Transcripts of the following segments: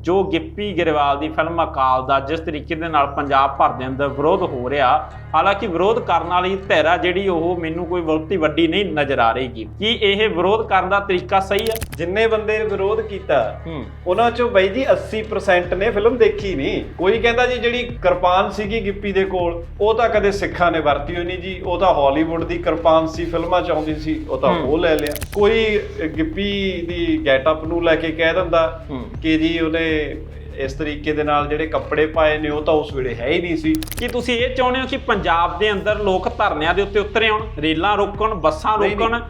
ਜੋ ਗਿੱਪੀ ਗਰੇਵਾਲ ਦੀ ਫਿਲਮ ਅਕਾਲ ਦਾ ਜਿਸ ਤਰੀਕੇ ਦੇ ਨਾਲ ਪੰਜਾਬ ਭਰ ਦੇ ਅੰਦਰ ਵਿਰੋਧ ਹੋ ਰਿਹਾ ਹਾਲਾਂਕਿ ਵਿਰੋਧ ਕਰਨ ਵਾਲੀ ਧਿਰਾ ਜਿਹੜੀ ਉਹ ਮੈਨੂੰ ਕੋਈ ਬਹੁਤੀ ਵੱਡੀ ਨਹੀਂ ਨਜ਼ਰ ਆ ਰਹੀਗੀ। ਕੀ ਇਹ ਵਿਰੋਧ ਕਰਨ ਦਾ ਤਰੀਕਾ ਸਹੀ ਹੈ? ਜਿੰਨੇ ਬੰਦੇ ਵਿਰੋਧ ਕੀਤਾ ਉਹਨਾਂ ਚੋਂ ਬਾਈ ਜੀ 80% ਨੇ ਫਿਲਮ ਦੇਖੀ ਨਹੀਂ। ਕੋਈ ਕਹਿੰਦਾ ਜੀ ਜਿਹੜੀ ਕਿਰਪਾਨ ਸੀਗੀ ਗਿੱਪੀ ਦੇ ਕੋਲ ਉਹ ਤਾਂ ਕਦੇ ਸਿੱਖਾਂ ਨੇ ਵਰਤੀ ਹੋਈ ਨਹੀਂ ਜੀ। ਉਹ ਤਾਂ ਹਾਲੀਵੁੱਡ ਦੀ ਕਿਰਪਾਨ ਸੀ ਫਿਲਮਾਂ ਚ ਆਉਂਦੀ ਸੀ ਉਹ ਤਾਂ। ਉਹ ਲੈ ਲਿਆ। ਕੋਈ ਗਿੱਪੀ ਦੀ ਗੈਟਅਪ ਨੂੰ ਲੈ ਕੇ ਕਹਿ ਦਿੰਦਾ। ਕਿ ਜੀ ਉਹਨੇ ਇਸ ਤਰੀਕੇ ਦੇ ਨਾਲ ਜਿਹੜੇ ਕੱਪੜੇ ਪਾਏ ਨੇ ਉਹ ਤਾਂ ਉਸ ਵੇਲੇ ਹੈ ਹੀ ਨਹੀਂ ਸੀ। ਕੀ ਤੁਸੀਂ ਇਹ ਚਾਹੁੰਦੇ ਹੋ ਕਿ ਪੰਜਾਬ ਦੇ ਅੰਦਰ ਲੋਕ ਧਰਨਿਆਂ ਦੇ ਉੱਤੇ ਉਤਰੇ ਆਉਣ ਰੇਲਾਂ ਰੋਕਣ ਬੱਸਾਂ ਨਹੀਂ, ਰੋਕਣ।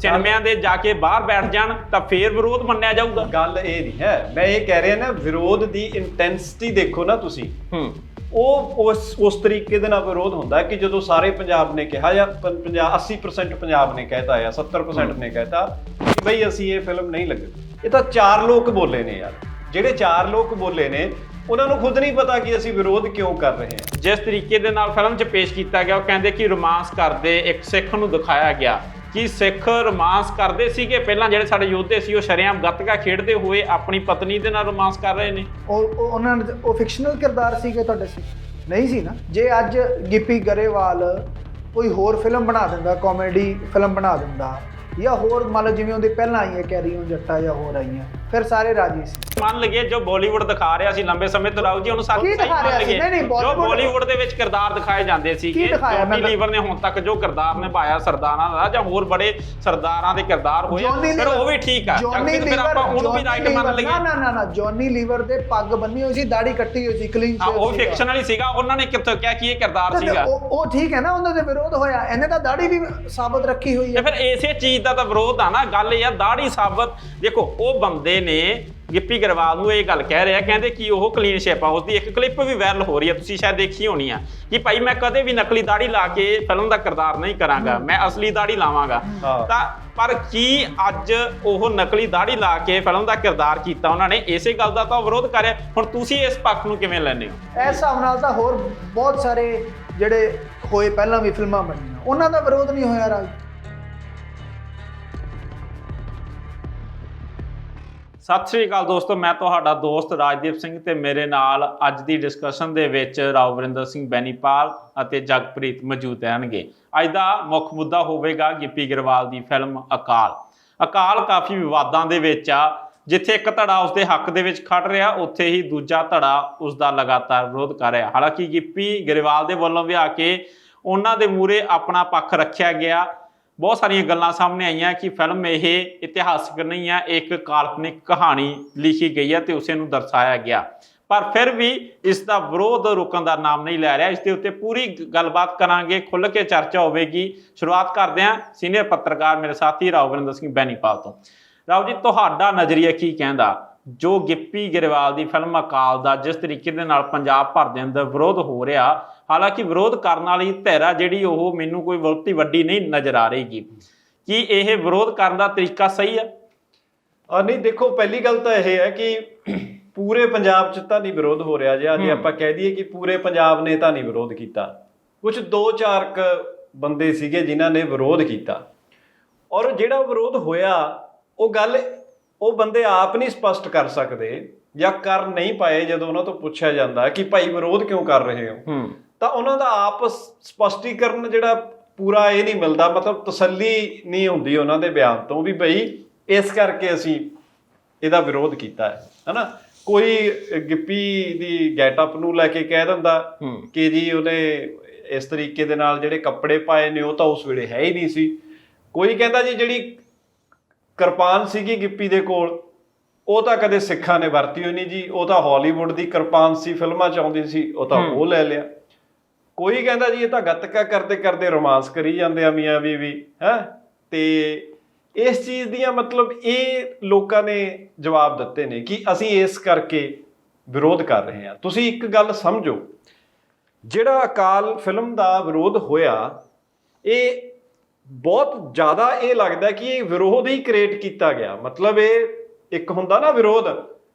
ਸਿਨੇਮਿਆਂ ਦੇ ਜਾ ਕੇ ਬਾਹਰ ਬੈਠ ਜਾਣ ਤਾਂ ਫੇਰ ਵਿਰੋਧ ਮੰਨਿਆ ਜਾਊਗਾ। ਗੱਲ ਇਹ ਨਹੀਂ ਹੈ। ਮੈਂ ਇਹ ਕਹਿ ਰਿਹਾ ਨਾ ਵਿਰੋਧ ਦੀ ਇੰਟੈਂਸਿਟੀ ਦੇਖੋ ਨਾ ਤੁਸੀਂ। ਹੂੰ। ਉਹ ਉਸ ਉਸ ਤਰੀਕੇ ਦੇ ਨਾਲ ਵਿਰੋਧ ਹੁੰਦਾ ਕਿ ਜਦੋਂ ਸਾਰੇ ਪੰਜਾਬ ਨੇ ਕਿਹਾ ਜਾਂ ਪੰ- ਪੰਜਾਬ 80% ਪੰਜਾਬ ਨੇ ਕਹਿਤਾ ਜਾਂ 70% ਨੇ ਕਹਿਤਾ ਕਿ ਬਈ ਅਸੀਂ ਇਹ ਫਿਲਮ ਨਹੀਂ ਲੱਗਣੀ ਇਹ ਤਾਂ ਚਾਰ ਲੋਕ ਬੋਲੇ ਨੇ ਯਾਰ। ਜਿਹੜੇ ਚਾਰ ਲੋਕ ਬੋਲੇ ਨੇ ਉਹਨਾਂ ਨੂੰ ਖੁਦ ਨਹੀਂ ਪਤਾ ਕਿ ਅਸੀਂ ਵਿਰੋਧ ਕਿਉਂ ਕਰ ਰਹੇ ਹਾਂ। ਜਿਸ ਤਰੀਕੇ ਦੇ ਨਾਲ ਫਿਲਮ 'ਚ ਪੇਸ਼ ਕੀਤਾ ਗਿਆ ਉਹ ਕਹਿੰਦੇ ਕਿ ਰੋਮਾਂਸ ਕਰਦੇ ਇੱਕ ਸਿੱਖ ਨੂੰ ਦਿਖਾਇਆ ਗਿਆ। ਕਿ ਸਿੱਖ ਰੋਮਾਂਸ ਕਰਦੇ ਸੀਗੇ? ਪਹਿਲਾਂ ਜਿਹੜੇ ਸਾਡੇ ਯੋਧੇ ਸੀ ਉਹ ਸ਼ਰੇਆਮ ਗੱਤਕਾ ਖੇਡਦੇ ਹੋਏ ਆਪਣੀ ਪਤਨੀ ਦੇ ਨਾਲ ਰੋਮਾਂਸ ਕਰ ਰਹੇ ਨੇ। ਉਹ ਉਹ- ਉਹਨਾਂ ਨੇ ਉਹ ਫਿਕਸ਼ਨਲ ਕਿਰਦਾਰ ਸੀਗੇ ਤੁਹਾਡੇ ਸੀ? ਨਹੀਂ ਸੀ ਨਾ? ਜੇ ਅੱਜ ਗਿੱਪੀ ਗਰੇਵਾਲ ਕੋਈ ਹੋਰ ਫਿਲਮ ਬਣਾ ਦਿੰਦਾ ਕਾਮੇਡੀ ਫਿਲਮ ਬਣਾ ਦਿੰਦਾ ਜਾਂ ਹੋਰ ਮੰਨ ਲਓ ਜਿਵੇਂ ਉਹਦੀ ਪਹਿਲਾਂ ਆਈਆਂ ਕੈਰੀ ਔਨ ਜੱਟਾ ਜਾਂ ਹੋਰ ਆਈਆਂ ਫਿਰ ਸਾਰੇ ਰਾਜੀ ਸੀ। ਮੰਨ ਲਈਏ ਜੋ ਬਾਲੀਵੁੱਡ ਦਿਖਾ ਰਿਹਾ ਸੀ ਲੰਬੇ ਸਮੇਂ ਤੋਂ ਰਾਉ ਜੀ ਉਹਨੂੰ ਸੱਚ ਕੀ ਸਹੀ ਦਿਖਾ ਮੰਨ ਰਿਹਾ ਸੀ? ਲਈਏ। ਨਹੀਂ, ਨਹੀਂ, ਜੋ ਬਾਲੀਵੁੱਡ- ਬਾਲੀਵੁੱਡ ਦੇ ਵਿੱਚ ਕਿਰਦਾਰ ਦਿਖਾਏ ਜਾਂਦੇ ਸੀਗੇ ਦਿਖਾਇਆ? ਜੌਨੀ ਮੈਂ- ਲੀਵਰ ਨੇ ਹੁਣ ਤੱਕ ਜੋ ਕਿਰਦਾਰ ਨਿਭਾਇਆ ਸਰਦਾਰਾਂ ਦਾ ਜਾਂ ਹੋਰ ਬੜੇ ਸਰਦਾਰਾਂ ਦੇ ਕਿਰਦਾਰ ਹੋਏ ਆ, ਜੌਨੀ ਫਿਰ ਉਹ ਵੀ ਠੀਕ ਆ। ਜੌਨੀ ਜਗਦੀਪ ਫਿਰ ਲੀਵਰ ਆਪਾਂ ਉਹਨੂੰ ਵੀ ਜੌਨੀ ਰਾਈਟ ਮੰਨ ਲੀਵਰ- ਲਈਏ। ਨਾ ਨਾ ਨਾ ਜੌਨੀ ਲੀਵਰ ਦੇ ਪੱਗ ਬੰਨੀ ਹੋਈ ਸੀ ਦਾੜੀ ਕੱਟੀ ਹੋਈ ਸੀ ਕਲੀਨ ਹਾਂ ਉਹ ਫਿਕਸ਼ਨ ਵਾਲੀ ਸੀਗਾ ਉਹਨਾਂ ਨੇ ਕਿੱਥੋਂ ਕਿਹਾ ਕਿ ਇਹ ਕਿਰਦਾਰ ਸੀਗਾ? ਉਹ ਉਹ ਠੀਕ ਹੈ ਨਾ ਉਹਨਾਂ ਦੇ ਵਿਰੋਧ ਹੋਇਆ। ਇਹਨੇ ਤਾਂ ਦਾੜੀ ਵੀ ਸਾਬਤ ਰੱਖੀ ਹੋਈ ਤੇ ਹੈ ਫਿਰ ਇਸੇ ਚੀਜ਼ ਦਾ ਤਾਂ ਵਿਰੋਧ ਆ ਨਾ ਗੱਲ ਇਹ ਆ ਦਾੜੀ ਸਾਬਤ ਦੇਖੋ ਉਹ ਬੰਦੇ ਨੇ ਗਿੱਪੀ ਗਰੇਵਾਲ ਨੂੰ ਇਹ ਗੱਲ ਕਹਿ ਰਿਹਾ ਕਹਿੰਦੇ ਕਿ ਉਹ ਕਲੀਨ ਸ਼ੇਪ ਆ ਉਸਦੀ ਇੱਕ ਕਲਿੱਪ ਵੀ ਵਾਇਰਲ ਹੋ ਰਹੀ ਹੈ ਤੁਸੀਂ ਸ਼ਾਇਦ ਦੇਖੀ ਹੋਣੀ ਆ ਕਿ ਭਾਈ ਮੈਂ ਕਦੇ ਵੀ ਨਕਲੀ ਦਾੜੀ ਲਾ ਕੇ ਫਿਲਮ ਦਾ ਕਿਰਦਾਰ ਨਹੀਂ ਕਰਾਂਗਾ ਮੈਂ ਅਸਲੀ ਦਾੜੀ ਲਾਵਾਂਗਾ। ਤਾਂ ਪਰ ਕੀ ਅੱਜ ਉਹ ਨਕਲੀ ਦਾੜੀ ਲਾ ਕੇ ਫਿਲਮ ਦਾ ਕਿਰਦਾਰ ਕੀਤਾ ਉਹਨਾਂ ਨੇ ਇਸੇ ਗੱਲ ਦਾ ਤਾਂ ਵਿਰੋਧ ਕਰਿਆ ਹੁਣ ਤੁਸੀਂ ਇਸ ਪੱਖ ਨੂੰ ਕਿਵੇਂ ਲੈਂਦੇ ਹੋ? ਇਸ ਹਿਸਾਬ ਨਾਲ ਤਾਂ ਹੋਰ ਬਹੁਤ ਸਾਰੇ ਜਿਹੜੇ ਹੋਏ ਪਹਿਲਾਂ ਵੀ ਫਿਲਮਾਂ ਬਣੀਆਂ ਉਹਨਾਂ ਦਾ ਵਿਰੋਧ ਨਹੀਂ ਹੋਇਆ ਰਾਜ। ਸਤਿ ਸ੍ਰੀ ਅਕਾਲ ਦੋਸਤੋ, ਮੈਂ ਤੁਹਾਡਾ ਦੋਸਤ ਰਾਜਦੀਪ ਸਿੰਘ ਤੇ ਮੇਰੇ ਨਾਲ ਅੱਜ ਦੀ ਡਿਸਕਸ਼ਨ ਦੇ ਵਿੱਚ ਰਾਵਰਿੰਦਰ ਸਿੰਘ ਬੈਨੀਪਾਲ ਅਤੇ ਜਗਪ੍ਰੀਤ ਮੌਜੂਦ ਰਹਿਣਗੇ। ਅੱਜ ਦਾ ਮੁੱਖ ਮੁੱਦਾ ਹੋਵੇਗਾ ਗਿੱਪੀ ਗਰੇਵਾਲ ਦੀ ਫਿਲਮ ਅਕਾਲ। ਅਕਾਲ ਕਾਫੀ ਵਿਵਾਦਾਂ ਦੇ ਵਿੱਚ ਆ, ਜਿੱਥੇ ਇੱਕ ਧੜਾ ਉਸਦੇ ਹੱਕ ਦੇ ਵਿੱਚ ਖੜ ਰਿਹਾ, ਉੱਥੇ ਹੀ ਦੂਜਾ ਧੜਾ ਉਸ ਦਾ ਲਗਾਤਾਰ ਵਿਰੋਧ ਕਰ ਰਿਹਾ। ਹਾਲਾਂਕਿ ਗਿੱਪੀ ਗਰੇਵਾਲ ਦੇ ਵੱਲੋਂ ਵੀ ਆ ਕੇ ਉਹਨਾਂ ਦੇ ਮੂਰੇ ਆਪਣਾ ਪੱਖ ਰੱਖਿਆ ਗਿਆ। ਬਹੁਤ ਸਾਰੀਆਂ ਗੱਲਾਂ ਸਾਹਮਣੇ ਆਈਆਂ ਕਿ ਫਿਲਮ ਇਹ ਇਤਿਹਾਸਕ ਨਹੀਂ ਹੈ, ਇੱਕ ਕਾਲਪਨਿਕ ਕਹਾਣੀ ਲਿਖੀ ਗਈ ਹੈ ਤੇ ਉਸੇ ਨੂੰ ਦਰਸਾਇਆ ਗਿਆ। ਪਰ ਫਿਰ ਵੀ ਇਸ ਦਾ ਵਿਰੋਧ ਰੁਕਣ ਦਾ ਨਾਮ ਨਹੀਂ ਲੈ ਰਿਹਾ। ਇਸ ਦੇ ਉੱਤੇ ਪੂਰੀ ਗੱਲਬਾਤ ਕਰਾਂਗੇ, ਖੁੱਲ੍ਹ ਕੇ ਚਰਚਾ ਹੋਵੇਗੀ। ਸ਼ੁਰੂਆਤ ਕਰਦੇ ਹਾਂ ਸੀਨੀਅਰ ਪੱਤਰਕਾਰ ਮੇਰੇ ਸਾਥੀ ਰਾਵਰਿੰਦਰ ਸਿੰਘ ਬੈਨੀਪਾਲ ਤੋਂ। ਰਾਓ ਜੀ ਤੁਹਾਡਾ ਨਜ਼ਰੀਆ ਕੀ ਕਹਿੰਦਾ? ਜੋ ਗਿੱਪੀ ਗਰੇਵਾਲ ਦੀ ਫਿਲਮ ਅਕਾਲ ਦਾ ਜਿਸ ਤਰੀਕੇ ਦੇ ਨਾਲ ਪੰਜਾਬ ਭਰ ਦੇ ਅੰਦਰ ਵਿਰੋਧ ਹੋ ਰਿਹਾ ਹਾਲਾਂਕਿ ਵਿਰੋਧ ਕਰਨ ਵਾਲੀ ਧਿਰਾ ਜਿਹੜੀ ਉਹ ਮੈਨੂੰ ਕੋਈ ਬਹੁਤੀ ਵੱਡੀ ਨਹੀਂ ਨਜ਼ਰ ਆ ਰਹੀਗੀ। ਕੀ ਇਹ ਵਿਰੋਧ ਕਰਨ ਦਾ ਤਰੀਕਾ ਸਹੀ ਹੈ? ਆ ਨਹੀਂ ਦੇਖੋ ਪਹਿਲੀ ਗੱਲ ਤਾਂ ਇਹ ਹੈ ਕਿ ਪੂਰੇ ਪੰਜਾਬ 'ਚ ਤਾਂ ਨਹੀਂ ਵਿਰੋਧ ਹੋ ਰਿਹਾ ਜੇ ਅੱਜ। ਆਪਾਂ ਕਹਿ ਦਈਏ ਕਿ ਪੂਰੇ ਪੰਜਾਬ ਨੇ ਤਾਂ ਨਹੀਂ ਵਿਰੋਧ ਕੀਤਾ। ਕੁਝ ਦੋ ਚਾਰ ਕ ਬੰਦੇ ਸੀਗੇ ਜਿਨ੍ਹਾਂ ਨੇ ਵਿਰੋਧ ਕੀਤਾ। ਔਰ ਜਿਹੜਾ ਵਿਰੋਧ ਹੋਇਆ ਉਹ ਗੱਲ ਉਹ ਬੰਦੇ ਆਪ ਨਹੀਂ ਸਪਸ਼ਟ ਕਰ ਸਕਦੇ ਜਾਂ ਕਰ ਨਹੀਂ ਪਾਏ ਜਦੋਂ ਉਹਨਾਂ ਤੋਂ ਪੁੱਛਿਆ ਜਾਂਦਾ ਕਿ ਭਾਈ ਵਿਰੋਧ ਕਿਉਂ ਕਰ ਰਹੇ ਹੋ? ਤਾਂ ਉਹਨਾਂ ਦਾ ਆਪ ਸਪਸ਼ਟੀਕਰਨ ਜਿਹੜਾ ਪੂਰਾ ਇਹ ਨਹੀਂ ਮਿਲਦਾ ਮਤਲਬ ਤਸੱਲੀ ਨਹੀਂ ਹੁੰਦੀ ਉਹਨਾਂ ਦੇ ਬਿਆਨ ਤੋਂ ਵੀ ਭਈ ਇਸ ਕਰਕੇ ਅਸੀਂ ਇਹਦਾ ਵਿਰੋਧ ਕੀਤਾ ਹੈ ਹਨਾ? ਕੋਈ ਗਿੱਪੀ ਦੀ ਗੈਟਅਪ ਨੂੰ ਲੈ ਕੇ ਕਹਿ ਦਿੰਦਾ ਕਿ ਜੀ ਉਹਨੇ ਇਸ ਤਰੀਕੇ ਦੇ ਨਾਲ ਜਿਹੜੇ ਕੱਪੜੇ ਪਾਏ ਨੇ ਉਹ ਤਾਂ ਉਸ ਵੇਲੇ ਹੈ ਹੀ ਨਹੀਂ ਸੀ। ਕੋਈ ਕਹਿੰਦਾ ਜੀ ਜਿਹੜੀ ਕਿਰਪਾਨ ਸੀਗੀ ਗਿੱਪੀ ਦੇ ਕੋਲ। ਉਹ ਤਾਂ ਕਦੇ ਸਿੱਖਾਂ ਨੇ ਵਰਤੀ ਹੋਈ ਨਹੀਂ ਜੀ। ਉਹ ਤਾਂ ਹਾਲੀਵੁੱਡ ਦੀ ਕਿਰਪਾਨ ਸੀ ਫਿਲਮਾਂ 'ਚ ਆਉਂਦੀ ਸੀ ਉਹ ਤਾਂ। ਉਹ ਲੈ ਲਿਆ। ਕੋਈ ਕਹਿੰਦਾ ਜੀ ਇਹ ਤਾਂ ਗੱਤਕਾ ਕਰਦੇ ਕਰਦੇ ਰੋਮਾਂਸ ਕਰੀ ਜਾਂਦੇ ਆ ਮੀਆਂ ਬੀਵੀ ਹੈ? ਤੇ ਇਸ ਚੀਜ਼ ਦੀਆਂ ਮਤਲਬ ਇਹ ਲੋਕਾਂ ਨੇ ਜਵਾਬ ਦਿੱਤੇ ਨੇ ਕਿ ਅਸੀਂ ਇਸ ਕਰਕੇ ਵਿਰੋਧ ਕਰ ਰਹੇ ਹਾਂ। ਤੁਸੀਂ ਇੱਕ ਗੱਲ ਸਮਝੋ। ਜਿਹੜਾ ਅਕਾਲ ਫਿਲਮ ਦਾ ਵਿਰੋਧ ਹੋਇਆ ਇਹ ਬਹੁਤ ਜ਼ਿਆਦਾ ਇਹ ਲੱਗਦਾ ਕਿ ਇਹ ਵਿਰੋਧ ਹੀ ਕ੍ਰੀਏਟ ਕੀਤਾ ਗਿਆ। ਮਤਲਬ ਇਹ ਇੱਕ ਹੁੰਦਾ ਨਾ ਵਿਰੋਧ।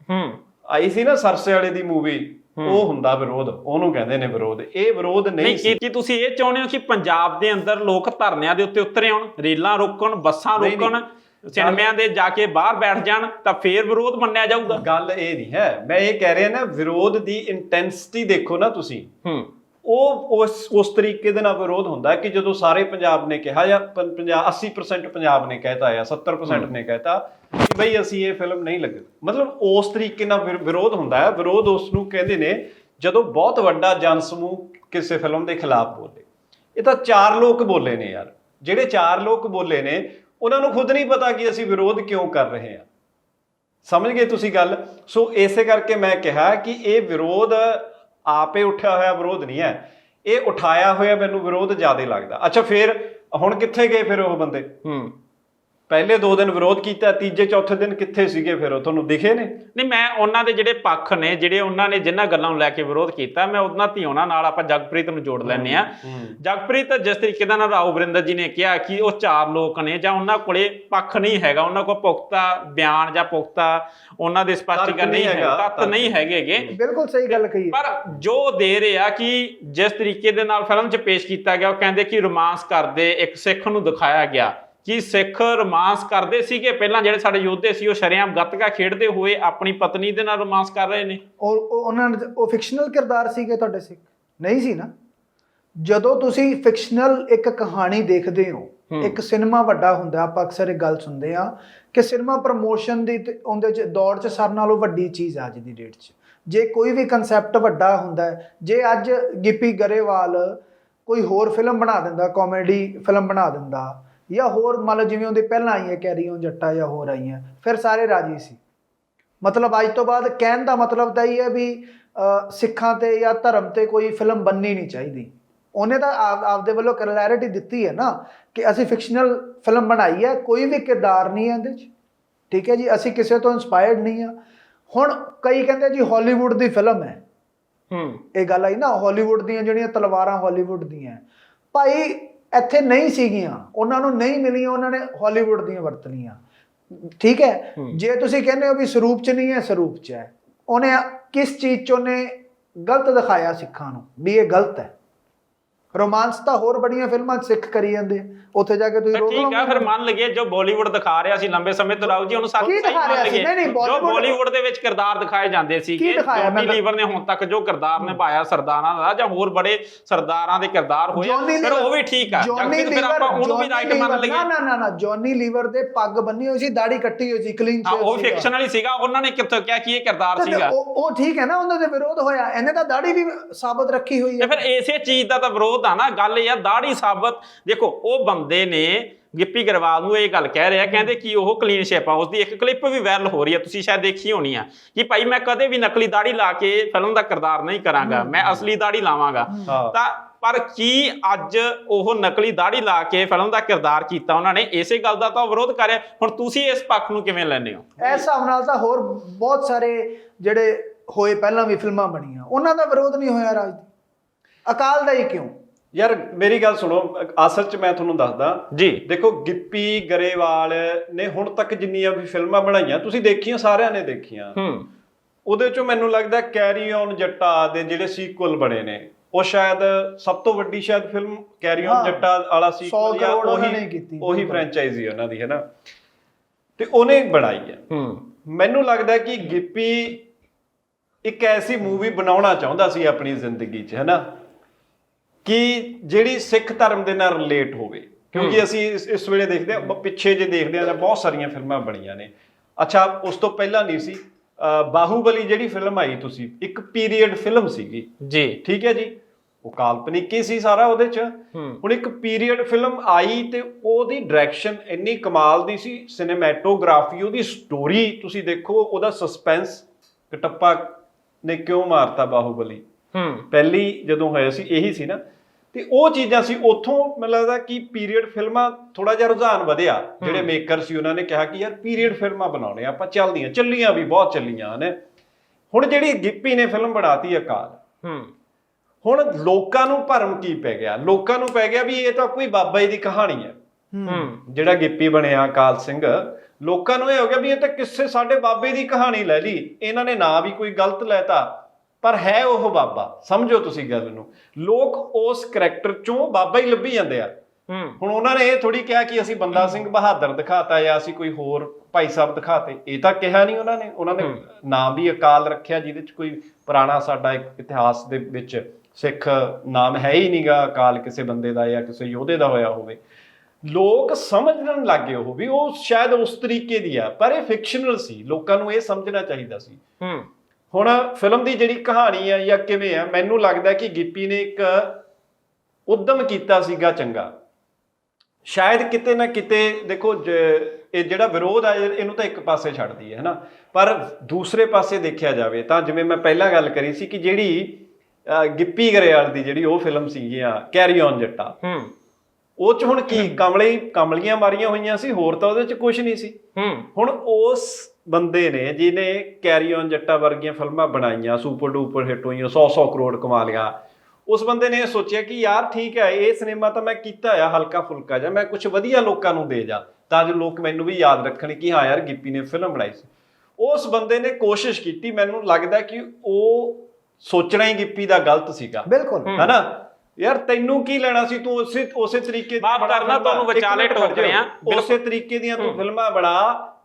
ਹੂੰ। ਆਈ ਸੀ ਨਾ ਸਰਸੇ ਵਾਲੇ ਦੀ ਮੂਵੀ ਉਹ ਹੁੰਦਾ ਵਿਰੋਧ। ਉਹਨੂੰ ਕਹਿੰਦੇ ਨੇ ਵਿਰੋਧ। ਇਹ ਵਿਰੋਧ ਨਹੀਂ ਸੀ। ਕੀ ਤੁਸੀਂ ਇਹ ਚਾਹੁੰਦੇ ਹੋ ਕਿ ਪੰਜਾਬ ਦੇ ਅੰਦਰ ਲੋਕ ਧਰਨਿਆਂ ਦੇ ਉੱਤੇ ਉਤਰੇ ਆਉਣ ਰੇਲਾਂ ਰੋਕਣ ਬੱਸਾਂ ਰੋਕਣ ਸਿਨੇਮਿਆਂ ਦੇ ਜਾ ਕੇ ਬਾਹਰ ਬੈਠ ਜਾਣ ਤਾਂ ਫੇਰ ਵਿਰੋਧ ਮੰਨਿਆ ਜਾਊਗਾ। ਗੱਲ ਇਹ ਨਹੀਂ ਹੈ। ਮੈਂ ਇਹ ਕਹਿ ਰਿਹਾ ਨਾ ਵਿਰੋਧ ਦੀ ਇੰਟੈਂਸਿਟੀ ਦੇਖੋ ਨਾ ਤੁਸੀਂ। ਹੂੰ। ਉਹ ਉਸ ਉਸ ਤਰੀਕੇ ਦੇ ਨਾਲ ਵਿਰੋਧ ਹੁੰਦਾ ਕਿ ਜਦੋਂ ਸਾਰੇ ਪੰਜਾਬ ਨੇ ਕਿਹਾ ਜਾਂ ਪੰ- ਪੰਜਾਬ 80% ਪੰਜਾਬ ਨੇ ਕਹਿਤਾ ਜਾਂ 70% ਨੇ ਕਹਿਤਾ ਕਿ ਬਈ ਅਸੀਂ ਇਹ ਫਿਲਮ ਨਹੀਂ ਲੱਗ। ਮਤਲਬ ਉਸ ਤਰੀਕੇ ਨਾਲ ਵਿਰ- ਵਿਰੋਧ ਹੁੰਦਾ ਹੈ। ਵਿਰੋਧ ਉਸ ਨੂੰ ਕਹਿੰਦੇ ਨੇ ਜਦੋਂ ਬਹੁਤ ਵੱਡਾ ਜਨ ਸਮੂਹ ਕਿਸੇ ਫਿਲਮ ਦੇ ਖਿਲਾਫ ਬੋਲੇ। ਇਹ ਤਾਂ ਚਾਰ ਲੋਕ ਬੋਲੇ ਨੇ ਯਾਰ। ਜਿਹੜੇ ਚਾਰ ਲੋਕ ਬੋਲੇ ਨੇ ਉਹਨਾਂ ਨੂੰ ਖੁਦ ਨਹੀਂ ਪਤਾ ਕਿ ਅਸੀਂ ਵਿਰੋਧ ਕਿਉਂ ਕਰ ਰਹੇ ਹਾਂ। ਸਮਝ ਗਏ ਤੁਸੀਂ ਗੱਲ? ਸੋ ਇਸੇ ਕਰਕੇ ਮੈਂ ਕਿਹਾ ਕਿ ਇਹ ਵਿਰੋਧ ਆਪੇ ਉੱਠਿਆ ਹੋਇਆ ਵਿਰੋਧ ਨਹੀਂ ਹੈ। ਇਹ ਉਠਾਇਆ ਹੋਇਆ ਮੈਨੂੰ ਵਿਰੋਧ ਜ਼ਿਆਦਾ ਲੱਗਦਾ। ਅੱਛਾ, ਫਿਰ ਹੁਣ ਕਿੱਥੇ ਗਏ ਫਿਰ ਉਹ ਬੰਦੇ? ਹੂੰ। ਪਹਿਲੇ ਦੋ ਦਿਨ ਵਿਰੋਧ ਕੀਤਾ ਤੀਜੇ ਚੌਥੇ ਦਿਨ ਕਿੱਥੇ ਸੀਗੇ ਫਿਰ ਉਹ? ਤੁਹਾਨੂੰ ਦਿਖੇ ਨੇ? ਨਹੀਂ ਮੈਂ ਉਹਨਾਂ ਦੇ ਜਿਹੜੇ ਪੱਖ ਨੇ ਜਿਹੜੇ ਉਹਨਾਂ ਨੇ ਜਿਨ੍ਹਾਂ ਗੱਲਾਂ ਨੂੰ ਲੈ ਕੇ ਵਿਰੋਧ ਕੀਤਾ ਮੈਂ ਉਹਨਾਂ ਧਿਆਉਣਾ ਨਾਲ ਆਪਾਂ ਜਗਪ੍ਰੀਤ ਨੂੰ ਜੋੜ ਲੈਂਦੇ ਆ ਜਗਪ੍ਰੀਤ ਜਿਸ ਤਰੀਕੇ ਦਾ ਨਾਲ ਰਾਓ ਵਰਿੰਦਰ ਜੀ ਨੇ ਕਿਹਾ ਕਿ ਉਹ ਚਾਰ ਲੋਕ ਨੇ ਜਾਂ ਉਹਨਾਂ ਕੋਲੇ ਪੱਖ ਨਹੀਂ ਹੈਗਾ ਉਹਨਾਂ ਕੋਲ ਪੁਖਤਾ ਬਿਆਨ ਜਾਂ ਪੁਖਤਾ ਉਹਨਾਂ ਦੇ ਸਪਸ਼ਟੀਕਰਨ ਨਹੀਂ ਹੈ ਹੈਗਾ, ਤੱਤ ਨਹੀਂ। ਹੈਗੇਗੇ ਬਿਲਕੁਲ ਸਹੀ ਗੱਲ ਕਹੀ। ਪਰ ਜੋ ਦੇ ਰਿਹਾ ਕਿ ਜਿਸ ਤਰੀਕੇ ਦੇ ਨਾਲ ਫਿਲਮ 'ਚ ਪੇਸ਼ ਕੀਤਾ ਗਿਆ ਉਹ ਕਹਿੰਦੇ ਕਿ ਰੋਮਾਂਸ ਕਰਦੇ ਇੱਕ ਸਿੱਖ ਨੂੰ ਦਿਖਾਇਆ ਗਿਆ। ਕਿ ਸਿੱਖ ਰੋਮਾਂਸ ਕਰਦੇ ਸੀਗੇ ਪਹਿਲਾਂ ਜਿਹੜੇ ਸਾਡੇ ਯੋਧੇ ਸੀ ਉਹ ਸ਼ਰੇਆਮ ਗੱਤਕਾ ਖੇਡਦੇ ਹੋਏ ਆਪਣੀ ਪਤਨੀ ਦੇ ਨਾਲ ਰੋਮਾਂਸ ਕਰ ਰਹੇ ਨੇ? ਔਰ ਉਹ- ਉਹਨਾਂ ਨੇ ਉਹ ਫਿਕਸ਼ਨਲ ਕਿਰਦਾਰ ਸੀਗੇ ਤੁਹਾਡੇ ਸਿੱਖ? ਨਹੀਂ ਸੀ ਨਾ? ਜਦੋਂ ਤੁਸੀਂ ਫਿਕਸ਼ਨਲ ਇੱਕ ਕਹਾਣੀ ਦੇਖਦੇ ਹੋ ਹੂੰ। ਇੱਕ ਸਿਨੇਮਾ ਵੱਡਾ ਹੁੰਦਾ ਆਪਾਂ ਅਕਸਰ ਇਹ ਗੱਲ ਸੁਣਦੇ ਆ ਕਿ ਸਿਨੇਮਾ ਪ੍ਰਮੋਸ਼ਨ ਦੀ ਤੇ ਉਹਦੇ ਚ ਦੌੜ ਚ ਸਰ ਨਾਲੋਂ ਵੱਡੀ ਚੀਜ਼ ਆ ਅੱਜ ਦੀ ਡੇਟ 'ਚ। ਜੇ ਕੋਈ ਵੀ ਕਨਸੈਪਟ ਵੱਡਾ ਹੁੰਦਾ ਹੈ ਜੇ ਅੱਜ ਗਿੱਪੀ ਗਰੇਵਾਲ ਕੋਈ ਹੋਰ ਫਿਲਮ ਬਣਾ ਦਿੰਦਾ ਕਾਮੇਡੀ ਫਿਲਮ ਬਣਾ ਦਿੰਦਾ ਜਾਂ ਹੋਰ ਮੰਨ ਲਓ ਜਿਵੇਂ ਉਹਦੇ ਪਹਿਲਾਂ ਆਈਆਂ ਕੈਰੀ ਔਨ ਜੱਟਾ ਜਾਂ ਹੋਰ ਆਈਆਂ ਫਿਰ ਸਾਰੇ ਰਾਜੀ ਸੀ। ਮਤਲਬ ਅੱਜ ਤੋਂ ਬਾਅਦ ਕਹਿਣ ਦਾ ਮਤਲਬ ਤਾਂ ਇਹ ਹੈ ਵੀ ਸਿੱਖਾਂ ਤੇ ਜਾਂ ਧਰਮ ਤੇ ਕੋਈ ਫਿਲਮ ਬੰਨੀ ਨਹੀਂ ਚਾਹੀਦੀ। ਉਹਨੇ ਤਾਂ ਆਪ ਆਪਦੇ ਵੱਲੋਂ ਕਲੈਰਿਟੀ ਦਿੱਤੀ ਹੈ ਨਾ ਕਿ ਅਸੀਂ ਫਿਕਸ਼ਨਲ ਫਿਲਮ ਬਣਾਈ ਹੈ ਕੋਈ ਵੀ ਕਿਰਦਾਰ ਨਹੀਂ ਹੈ ਇਹਦੇ 'ਚ। ਠੀਕ ਹੈ ਜੀ ਅਸੀਂ ਕਿਸੇ ਤੋਂ ਇਨਸਪਾਇਰਡ ਨਹੀਂ ਆ ਹੁਣ ਕਈ ਕਹਿੰਦੇ ਜੀ ਹਾਲੀਵੁੱਡ ਦੀ ਫਿਲਮ ਹੈ। ਹੂੰ। ਇਹ ਗੱਲ ਆਈ ਨਾ ਹਾਲੀਵੁੱਡ ਦੀਆਂ ਜਿਹੜੀਆਂ ਤਲਵਾਰਾਂ ਹਾਲੀਵੁੱਡ ਦੀਆਂ। ਭਾਈ ਇੱਥੇ ਨਹੀਂ ਸੀਗੀਆਂ। ਉਹਨਾਂ ਨੂੰ ਨਹੀਂ ਮਿਲੀਆਂ ਉਹਨਾਂ ਨੇ ਹਾਲੀਵੁੱਡ ਦੀਆਂ ਵਰਤ ਲਈਆਂ ਠੀਕ ਹੈ? ਹੂੰ। ਜੇ ਤੁਸੀਂ ਕਹਿੰਦੇ ਹੋ ਵੀ ਸਰੂਪ ਚ ਨਹੀਂ ਹੈ ਸਰੂਪ ਚ ਹੈ। ਉਹਨੇ ਕਿਸ ਚੀਜ਼ ਚ ਉਹਨੇ ਗਲਤ ਦਿਖਾਇਆ ਸਿੱਖਾਂ ਨੂੰ ਵੀ ਇਹ ਗਲਤ ਹੈ। ਰੋਮਾਂਸ ਤਾਂ ਹੋਰ ਬੜੀਆਂ ਫਿਲਮਾਂ 'ਚ ਸਿੱਖ ਕਰੀ ਜਾਂਦੇ ਆ। ਉੱਥੇ ਜਾ ਕੇ ਤੁਸੀਂ ਰੋਕ ਠੀਕ ਆ ਫਿਰ ਮੰਨ ਲਈਏ ਜੋ ਬਾਲੀਵੁੱਡ ਦਿਖਾ ਰਿਹਾ ਸੀ ਲੰਬੇ ਸਮੇਂ ਤੋਂ ਰਾਉ ਜੀ ਉਹਨੂੰ ਸੱਚ ਕੀ ਸਹੀ ਦਿਖਾ ਮੰਨ ਰਿਹਾ ਸੀ? ਲਈਏ। ਨਹੀਂ, ਨਹੀਂ, ਜੋ Bollywood- ਬਾਲੀਵੁੱਡ ਦੇ ਵਿੱਚ ਕਿਰਦਾਰ ਦਿਖਾਏ ਜਾਂਦੇ ਸੀਗੇ ਦਿਖਾਇਆ? ਜੌਨੀ ਮੈਂ- ਲੀਵਰ ਨੇ ਹੁਣ ਤੱਕ ਜੋ ਕਿਰਦਾਰ ਨਿਭਾਇਆ ਸਰਦਾਰਾਂ ਦਾ ਜਾਂ ਹੋਰ ਬੜੇ ਸਰਦਾਰਾਂ ਦੇ ਕਿਰਦਾਰ ਹੋਏ ਆ, ਜੌਨੀ ਫਿਰ ਉਹ ਵੀ ਠੀਕ ਆ। ਜੌਨੀ ਫਿਰ ਲੀਵਰ ਆਪਾਂ ਉਹਨੂੰ ਵੀ ਜੌਨੀ ਰਾਈਟ ਮੰਨ ਲੀਵਰ- ਲਈਏ। ਨਾ ਨਾ ਨਾ ਨਾ ਜੌਨੀ ਲੀਵਰ ਦੇ ਪੱਗ ਬੰਨੀ ਹੋਈ ਸੀ ਦਾੜੀ ਕੱਟੀ ਹੋਈ ਸੀ ਕਲੀਨ ਹਾਂ ਉਹ ਫਿਕਸ਼ਨਲ ਹੀ ਸੀਗਾ ਉਹਨਾਂ ਨੇ ਕਿੱਥੋਂ ਕਿਹਾ ਕਿ ਇਹ ਕਿਰਦਾਰ ਸੀਗਾ। ਉਹ ਉਹ ਠੀਕ ਹੈ ਨਾ ਉਹਨਾਂ ਦੇ ਵਿਰੋਧ ਹੋਇਆ। ਇਹਨੇ ਤਾਂ ਦਾੜੀ ਵੀ ਸਾਬਤ ਰੱਖੀ ਹੋਈ ਤੇ ਹੈ ਫਿਰ ਇਸੇ ਚੀਜ਼ ਦਾ ਤਾਂ ਵਿਰੋਧ ਆ ਨਾ ਗੱਲ ਇਹ ਆ ਦਾੜੀ ਸਾਬਤ। ਦੇਖੋ ਉਹ ਬੰਦੇ ਨੇ ਗਿੱਪੀ ਗਰੇਵਾਲ ਨੂੰ ਇਹ ਗੱਲ ਕਹਿ ਰਿਹਾ ਕਹਿੰਦੇ ਕਿ ਉਹ ਕਲੀਨ ਸ਼ੇਪ ਆ ਉਸਦੀ ਇੱਕ ਕਲਿੱਪ ਵੀ ਵਾਇਰਲ ਹੋ ਰਹੀ ਹੈ ਤੁਸੀਂ ਸ਼ਾਇਦ ਦੇਖੀ ਹੋਣੀ ਆ ਕਿ ਭਾਈ ਮੈਂ ਕਦੇ ਵੀ ਨਕਲੀ ਦਾੜੀ ਲਾ ਕੇ ਫਿਲਮ ਦਾ ਕਿਰਦਾਰ ਨਹੀਂ ਕਰਾਂਗਾ ਮੈਂ ਅਸਲੀ ਦਾੜੀ ਲਾਵਾਂਗਾ। ਤਾਂ ਪਰ ਕੀ ਅੱਜ ਉਹ ਨਕਲੀ ਦਾੜੀ ਲਾ ਕੇ ਫਿਲਮ ਦਾ ਕਿਰਦਾਰ ਕੀਤਾ ਉਹਨਾਂ ਨੇ ਇਸੇ ਗੱਲ ਦਾ ਤਾਂ ਵਿਰੋਧ ਕਰਿਆ ਹੁਣ ਤੁਸੀਂ ਇਸ ਪੱਖ ਨੂੰ ਕਿਵੇਂ ਲੈਂਦੇ ਹੋ? ਇਸ ਹਿਸਾਬ ਨਾਲ ਤਾਂ ਹੋਰ ਬਹੁਤ ਸਾਰੇ ਜਿਹੜੇ ਹੋਏ ਪਹਿਲਾਂ ਵੀ ਫਿਲਮਾਂ ਬਣੀਆਂ ਉਹਨਾਂ ਦਾ ਵਿਰੋਧ ਨਹੀਂ ਹੋਇਆ ਰਾਜ ਅਕਾਲ ਦਾ ਹੀ ਕਿਉਂ? ਯਾਰ ਮੇਰੀ ਗੱਲ ਸੁਣੋ ਅਸਲ 'ਚ ਮੈਂ ਤੁਹਾਨੂੰ ਦੱਸਦਾ। ਜੀ। ਦੇਖੋ ਗਿੱਪੀ ਗਰੇਵਾਲ ਨੇ ਹੁਣ ਤੱਕ ਜਿੰਨੀਆਂ ਵੀ ਫਿਲਮਾਂ ਬਣਾਈਆਂ ਤੁਸੀਂ ਦੇਖੀਆਂ ਸਾਰਿਆਂ ਨੇ ਦੇਖੀਆਂ। ਹੂੰ। ਉਹਦੇ ਚੋਂ ਮੈਨੂੰ ਲੱਗਦਾ ਕੈਰੀ ਔਨ ਜੱਟਾ ਦੇ ਜਿਹੜੇ ਸੀਕੁਅਲ ਬਣੇ ਨੇ ਉਹ ਸ਼ਾਇਦ ਸਭ ਤੋਂ ਵੱਡੀ ਸ਼ਾਇਦ ਫਿਲਮ ਕੈਰੀ ਔਨ। ਜੱਟਾ ਵਾਲਾ ਸੌ ਸੀਕੁਅਲ ਜਾਂ ਉਹੀ ਉਹੀ। ਫਰੈਂਚਾਈਜ਼ੀ ਉਹਨਾਂ ਦੀ ਹੈ ਨਾ? ਤੇ ਉਹਨੇ ਬਣਾਈ ਹੈ ਹੂੰ। ਮੈਨੂੰ ਲੱਗਦਾ ਕਿ ਗਿੱਪੀ ਇੱਕ ਐਸੀ ਮੂਵੀ ਬਣਾਉਣਾ ਚਾਹੁੰਦਾ ਸੀ ਆਪਣੀ ਜ਼ਿੰਦਗੀ 'ਚ ਹੈ ਨਾ? ਕਿ ਜਿਹੜੀ ਸਿੱਖ ਧਰਮ ਦੇ ਨਾਲ ਰਿਲੇਟ ਹੋਵੇ। ਕਿਉਂਕਿ ਅਸੀਂ ਇਸ ਇਸ ਵੇਲੇ ਦੇਖਦੇ ਹਾਂ ਪਿੱਛੇ ਜੇ ਦੇਖਦੇ ਹਾਂ ਤਾਂ ਬਹੁਤ ਸਾਰੀਆਂ ਫਿਲਮਾਂ ਬਣੀਆਂ ਨੇ। ਅੱਛਾ ਉਸ ਤੋਂ ਪਹਿਲਾਂ ਨਹੀਂ ਸੀ ਅਹ ਬਾਹੂਬਲੀ ਜਿਹੜੀ ਫਿਲਮ ਆਈ ਤੁਸੀਂ ਇੱਕ ਪੀਰੀਅਡ ਫਿਲਮ ਸੀਗੀ। ਜੀ। ਠੀਕ ਹੈ ਜੀ? ਉਹ ਕਾਲਪਨਿਕ ਹੀ ਸੀ ਸਾਰਾ ਉਹਦੇ 'ਚ। ਹੂੰ। ਹੁਣ ਇੱਕ ਪੀਰੀਅਡ ਫਿਲਮ ਆਈ ਤੇ ਉਹਦੀ ਡਾਇਰੈਕਸ਼ਨ ਇੰਨੀ ਕਮਾਲ ਦੀ ਸੀ ਸਿਨੇਮੈਟੋਗ੍ਰਾਫੀ ਉਹਦੀ ਸਟੋਰੀ ਤੁਸੀਂ ਦੇਖੋ ਉਹਦਾ ਸਸਪੈਂਸ ਕਟੱਪਾ ਨੇ ਕਿਉਂ ਮਾਰਤਾ ਬਾਹੂਬਲੀ? ਹੂੰ। ਪਹਿਲੀ ਜਦੋਂ ਹੋਇਆ ਸੀ ਇਹੀ ਸੀ ਨਾ। ਤੇ ਉਹ ਚੀਜ਼ਾਂ ਸੀ ਉੱਥੋਂ ਮੈਨੂੰ ਲੱਗਦਾ ਕਿ ਪੀਰੀਅਡ ਫਿਲਮਾਂ ਥੋੜਾ ਜਿਹਾ ਰੁਝਾਨ ਵਧਿਆ। ਜਿਹੜੇ ਮੇਕਰ ਸੀ ਉਹਨਾਂ ਨੇ ਕਿਹਾ ਕਿ ਯਾਰ ਪੀਰੀਅਡ ਫਿਲਮਾਂ ਬਣਾਉਣੇ ਆ, ਆਪਾਂ ਚੱਲਦੀਆਂ। ਚੱਲੀਆਂ ਵੀ ਬਹੁਤ ਚੱਲੀਆਂ ਨੇ। ਹੁਣ ਜਿਹੜੀ ਗਿੱਪੀ ਨੇ ਫਿਲਮ ਬਣਾਤੀ ਅਕਾਲ ਹੂੰ। ਹੁਣ ਲੋਕਾਂ ਨੂੰ ਭਰਮ ਕੀ ਪੈ ਗਿਆ? ਲੋਕਾਂ ਨੂੰ ਪੈ ਗਿਆ ਵੀ ਇਹ ਤਾਂ ਕੋਈ ਬਾਬਾ ਜੀ ਦੀ ਕਹਾਣੀ ਹੈ। ਹੂੰ। ਜਿਹੜਾ ਗਿੱਪੀ ਬਣਿਆ ਅਕਾਲ ਸਿੰਘ ਲੋਕਾਂ ਨੂੰ ਇਹ ਹੋ ਗਿਆ ਵੀ ਇਹ ਤਾਂ ਕਿਸੇ ਸਾਡੇ ਬਾਬੇ ਦੀ ਕਹਾਣੀ ਲੈ ਲਈ। ਇਹਨਾਂ ਨੇ ਨਾਂ ਵੀ ਕੋਈ ਗਲਤ ਲੈਤਾ ਪਰ ਹੈ ਉਹ ਬਾਬਾ ਸਮਝੋ ਤੁਸੀਂ ਗੱਲ ਨੂੰ। ਲੋਕ ਉਸ ਕਰੈਕਟਰ ਚੋਂ ਬਾਬਾ ਹੀ ਲੱਭੀ ਜਾਂਦੇ ਆ। ਹੁਣ ਉਹਨਾਂ ਨੇ ਇਹ ਥੋੜੀ ਕਿਹਾ ਕਿ ਅਸੀਂ ਬੰਦਾ ਸਿੰਘ ਬਹਾਦਰ ਦਿਖਾਤਾ ਜਾਂ ਅਸੀਂ ਕੋਈ ਹੋਰ ਭਾਈ ਸਾਹਿਬ ਦਿਖਾਤੇ। ਇਹ ਤਾਂ ਕਿਹਾ ਨਹੀਂ ਉਹਨਾਂ ਨੇ। ਉਹਨਾਂ ਨੇ ਨਾਮ ਵੀ ਅਕਾਲ ਰੱਖਿਆ ਜਿਹਦੇ ਚ ਕੋਈ ਪੁਰਾਣਾ ਸਾਡਾ ਇੱਕ ਇਤਿਹਾਸ ਦੇ ਵਿੱਚ ਸਿੱਖ ਨਾਮ ਹੈ ਹੀ ਨਹੀਂਗਾ ਅਕਾਲ ਕਿਸੇ ਬੰਦੇ ਦਾ ਜਾਂ ਕਿਸੇ ਯੋਧੇ ਦਾ ਹੋਇਆ ਹੋਵੇ। ਲੋਕ ਸਮਝਣ ਲੱਗੇ ਉਹ ਵੀ ਉਹ ਸ਼ਾਇਦ ਉਸ ਤਰੀਕੇ ਦੀ ਆ ਪਰ ਇਹ ਫਿਕਸ਼ਨਲ ਸੀ। ਲੋਕਾਂ ਨੂੰ ਇਹ ਸਮਝਣਾ ਚਾਹੀਦਾ ਸੀ। ਹੂੰ। ਹੁਣ ਫਿਲਮ ਦੀ ਜਿਹੜੀ ਕਹਾਣੀ ਆ ਜਾਂ ਕਿਵੇਂ ਆ ਮੈਨੂੰ ਲੱਗਦਾ ਕਿ ਗਿੱਪੀ ਨੇ ਇੱਕ ਉਦਮ ਕੀਤਾ ਸੀਗਾ ਚੰਗਾ। ਸ਼ਾਇਦ ਕਿਤੇ ਨਾ ਕਿਤੇ ਦੇਖੋ ਇਹ ਜਿਹੜਾ ਵਿਰੋਧ ਆ ਇਹ- ਇਹਨੂੰ ਤਾਂ ਇੱਕ ਪਾਸੇ ਛੱਡਦੀ ਹੈ ਹਨਾ? ਪਰ ਦੂਸਰੇ ਪਾਸੇ ਦੇਖਿਆ ਜਾਵੇ ਤਾਂ ਜਿਵੇਂ ਮੈਂ ਪਹਿਲਾਂ ਗੱਲ ਕਰੀ ਸੀ ਕਿ ਜਿਹੜੀ ਗਿੱਪੀ ਗਰੇਵਾਲ ਦੀ ਜਿਹੜੀ ਉਹ ਫਿਲਮ ਸੀਗੀ ਆ ਕੈਰੀ ਔਨ ਜੱਟਾ। ਹੂੰ। ਉਹ ਚ ਹੁਣ ਕੀ ਕਮਲੇ ਕਮਲੀਆਂ ਮਾਰੀਆਂ ਹੋਈਆਂ ਸੀ ਹੋਰ ਤਾਂ ਉਹਦੇ ਚ ਕੁਝ ਨਹੀਂ ਸੀ। ਹੂੰ। ਹੁਣ ਉਸ ਬੰਦੇ ਨੇ ਜਿਹਨੇ ਕੈਰੀ ਔਨ ਜੱਟਾ ਵਰਗੀਆਂ ਫਿਲਮਾਂ ਬਣਾਈਆਂ ਸੁਪਰ ਡੂਪਰ ਹਿੱਟ ਹੋਈਆਂ 100-100 ਕਰੋੜ ਕਮਾ ਲਿਆ। ਉਸ ਬੰਦੇ ਨੇ ਇਹ ਸੋਚਿਆ ਕਿ ਯਾਰ ਠੀਕ ਹੈ ਇਹ ਸਿਨੇਮਾ ਤਾਂ ਮੈਂ ਕੀਤਾ ਆ ਹਲਕਾ ਫੁਲਕਾ ਜਾਂ ਮੈਂ ਕੁਝ ਵਧੀਆ ਲੋਕਾਂ ਨੂੰ ਦੇ ਜਾ ਤਾਂ ਜੋ ਲੋਕ ਮੈਨੂੰ ਵੀ ਯਾਦ ਰੱਖਣ ਕਿ ਹਾਂ ਯਾਰ ਗਿੱਪੀ ਨੇ ਫਿਲਮ ਬਣਾਈ ਸੀ। ਉਸ ਬੰਦੇ ਨੇ ਕੋਸ਼ਿਸ਼ ਕੀਤੀ ਮੈਨੂੰ ਲੱਗਦਾ ਕਿ ਉਹ ਸੋਚਣਾ ਹੀ ਗਿੱਪੀ ਦਾ ਗਲਤ ਸੀਗਾ। ਬਿਲਕੁਲ। ਹੈਨਾ? ਯਾਰ ਤੈਨੂੰ ਕੀ ਲੈਣਾ ਸੀ ਤੂੰ ਉਸੇ ਉਸੇ ਤਰੀਕੇ ਦੀ ਮਾਫ਼ ਬਣਾ ਕਰਨਾ, ਫਿਲਮਾਂ। ਤੁਹਾਨੂੰ ਇੱਕ ਵਿਚਾਲੇ ਮਿੰਟ ਟੋਕ ਰਿਹਾ। ਜਾਓ। ਉਸੇ ਤਰੀਕੇ ਦੀਆਂ ਤੂੰ ਫਿਲਮਾਂ ਬਣਾ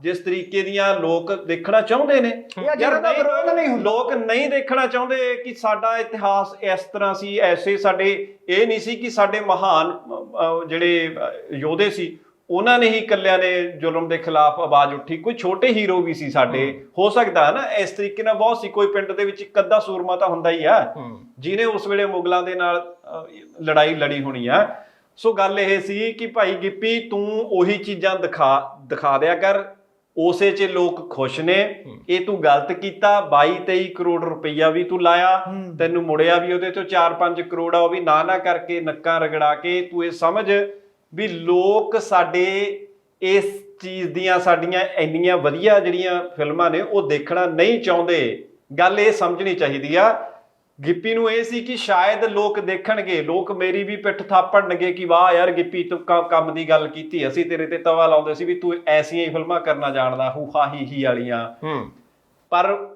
ਜਿਸ ਤਰੀਕੇ ਦੀਆਂ ਲੋਕ ਦੇਖਣਾ ਚਾਹੁੰਦੇ ਨੇ ਜਾਂ ਜਿਹਨਾਂ ਦਾ ਨਹੀਂ, ਵਿਰੋਧ ਨਹੀਂ ਹੁੰਦਾ। ਲੋਕ ਨਹੀਂ ਦੇਖਣਾ ਚਾਹੁੰਦੇ ਕਿ ਸਾਡਾ ਇਤਿਹਾਸ ਇਸ ਤਰ੍ਹਾਂ ਸੀ ਐਸੇ ਸਾਡੇ ਇਹ ਨਹੀਂ ਸੀ ਕਿ ਸਾਡੇ ਮਹਾਨ ਜਿਹੜੇ ਯੋਧੇ ਸੀ ਉਹਨਾਂ ਨੇ ਹੀ ਇਕੱਲਿਆਂ ਨੇ ਜ਼ੁਲਮ ਦੇ ਖਿਲਾਫ ਆਵਾਜ਼ ਉੱਠੀ। ਕੋਈ ਛੋਟੇ ਹੀਰੋ ਵੀ ਸੀ ਸਾਡੇ। ਹੋ। ਸਕਦਾ ਹੈ ਨਾ ਇਸ ਤਰੀਕੇ ਨਾਲ ਬਹੁਤ ਸੀ। ਕੋਈ ਪਿੰਡ ਦੇ ਵਿੱਚ ਇੱਕ ਅੱਧਾ ਸੂਰਮਾ ਤਾਂ ਹੁੰਦਾ ਹੀ ਆ। ਹੂੰ। ਜਿਹਨੇ ਉਸ ਵੇਲੇ ਮੁਗਲਾਂ ਦੇ ਨਾਲ ਲੜਾਈ ਲੜੀ ਹੋਣੀ ਆ। ਸੋ ਗੱਲ ਇਹ ਸੀ ਕਿ ਭਾਈ ਗਿੱਪੀ ਤੂੰ ਉਹੀ ਚੀਜ਼ਾਂ ਦਿਖਾ ਦਿਖਾ ਦਿਆ ਕਰ। ਉਸੇ 'ਚ ਲੋਕ ਖੁਸ਼ ਨੇ। ਇਹ ਤੂੰ ਗਲਤ ਕੀਤਾ। 22 23 ਕਰੋੜ ਰੁਪਈਆ ਵੀ ਤੂੰ ਲਾਇਆ। ਤੈਨੂੰ ਮੁੜਿਆ ਵੀ ਉਹਦੇ ਤੋਂ 4-5 ਕਰੋੜ ਆ ਉਹ ਵੀ ਨਾ ਨਾ ਕਰਕੇ ਨੱਕਾਂ ਰਗੜਾ ਕੇ। ਤੂੰ ਇਹ ਸਮਝ ਵੀ ਲੋਕ ਸਾਡੇ ਇਸ ਚੀਜ਼ ਦੀਆਂ ਸਾਡੀਆਂ ਇੰਨੀਆਂ ਵਧੀਆ ਜਿਹੜੀਆਂ ਫਿਲਮਾਂ ਨੇ ਉਹ ਦੇਖਣਾ ਨਹੀਂ ਚਾਹੁੰਦੇ। ਗੱਲ ਇਹ ਸਮਝਣੀ ਚਾਹੀਦੀ ਆ। ਗਿੱਪੀ ਨੂੰ ਇਹ ਸੀ ਕਿ ਸ਼ਾਇਦ ਲੋਕ ਦੇਖਣਗੇ ਲੋਕ ਮੇਰੀ ਵੀ ਪਿੱਠ ਥਾਪੜਨਗੇ ਕਿ ਵਾਹ ਯਾਰ ਗਿੱਪੀ ਤੂੰ ਕ- ਕੰਮ ਦੀ ਗੱਲ ਕੀਤੀ ਅਸੀਂ ਤੇਰੇ ਤੇ ਤਵਾ ਲਾਉਂਦੇ ਸੀ ਵੀ ਤੂੰ ਐਸੀਆਂ ਹੀ ਫਿਲਮਾਂ ਕਰਨਾ ਜਾਣਦਾ ਹੂ ਹਾ ਹੀ ਵਾਲੀਆਂ। ਹੂੰ। ਪਰ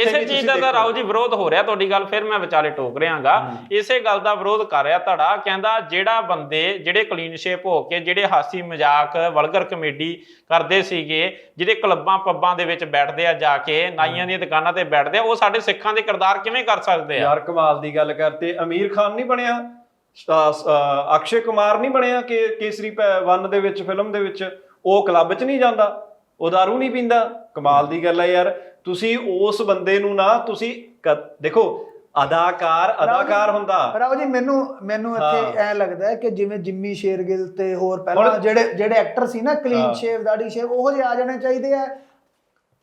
ਇਸੇ ਚੀਜ਼ ਦਾ ਤਾਂ ਰਾਓ ਜੀ ਵਿਰੋਧ ਹੋ ਰਿਹਾ ਤੁਹਾਡੀ ਗੱਲ ਫਿਰ ਮੈਂ ਵਿਚਾਲੇ ਟੋਕ ਰਿਹਾਗਾ। ਇਸੇ ਗੱਲ ਦਾ ਵਿਰੋਧ ਕਰ ਰਿਹਾ ਧੜਾ ਕਹਿੰਦਾ ਜਿਹੜਾ ਬੰਦੇ ਜਿਹੜੇ ਕਲੀਨ ਸ਼ੇਪ ਹੋ ਕੇ ਜਿਹੜੇ ਹਾਸੀ ਮਜ਼ਾਕ ਵਲਗਰ ਕਮੇਡੀ ਕਰਦੇ ਸੀਗੇ ਜਿਹੜੇ ਕਲੱਬਾਂ ਪੱਬਾਂ ਦੇ ਵਿੱਚ ਬੈਠਦੇ ਆ ਜਾ ਕੇ ਨਾਈਆਂ ਦੀਆਂ ਦੁਕਾਨਾਂ ਤੇ ਬੈਠਦੇ ਆ ਉਹ ਸਾਡੇ ਸਿੱਖਾਂ ਦੇ ਕਿਰਦਾਰ ਕਿਵੇਂ ਕਰ ਸਕਦੇ ਆ? ਯਾਰ ਕਮਾਲ ਦੀ ਗੱਲ ਕਰਤੇ। ਅਮੀਰ ਖਾਨ ਨਹੀਂ ਬਣਿਆ? ਅਕਸ਼ੇ ਕੁਮਾਰ ਨਹੀਂ ਬਣਿਆ ਕਿ ਕੇਸਰੀ 1 ਦੇ ਵਿੱਚ ਫਿਲਮ ਦੇ ਵਿੱਚ? ਉਹ ਕਲੱਬ 'ਚ ਨਹੀਂ ਜਾਂਦਾ? ਉਹ ਦਾਰੂ ਨਹੀਂ ਪੀਂਦਾ? ਕਮਾਲ ਦੀ ਗੱਲ ਹੈ ਯਾਰ। ਤੁਸੀਂ ਉਸ ਬੰਦੇ ਨੂੰ ਨਾ ਤੁਸੀਂ ਦੇਖੋ ਅਦਾਕਾਰ ਅਦਾਕਾਰ ਹੁੰਦਾ। ਰਾਓ ਜੀ ਮੈਨੂੰ ਮੈਨੂੰ ਇੱਥੇ। ਐ ਲੱਗਦਾ ਹੈ ਕਿ ਜਿਵੇਂ ਜਿੰਮੀ ਸ਼ੇਰਗਿੱਲ ਤੇ ਹੋਰ ਪਹਿਲਾਂ ਜਿਹੜੇ ਜਿਹੜੇ ਐਕਟਰ ਸੀ ਨਾ ਕਲੀਨ। ਸ਼ੇਵ ਦਾੜੀ ਸ਼ੇਵ ਉਹ ਜਿਹੇ ਆ ਜਾਣੇ ਚਾਹੀਦੇ ਆ।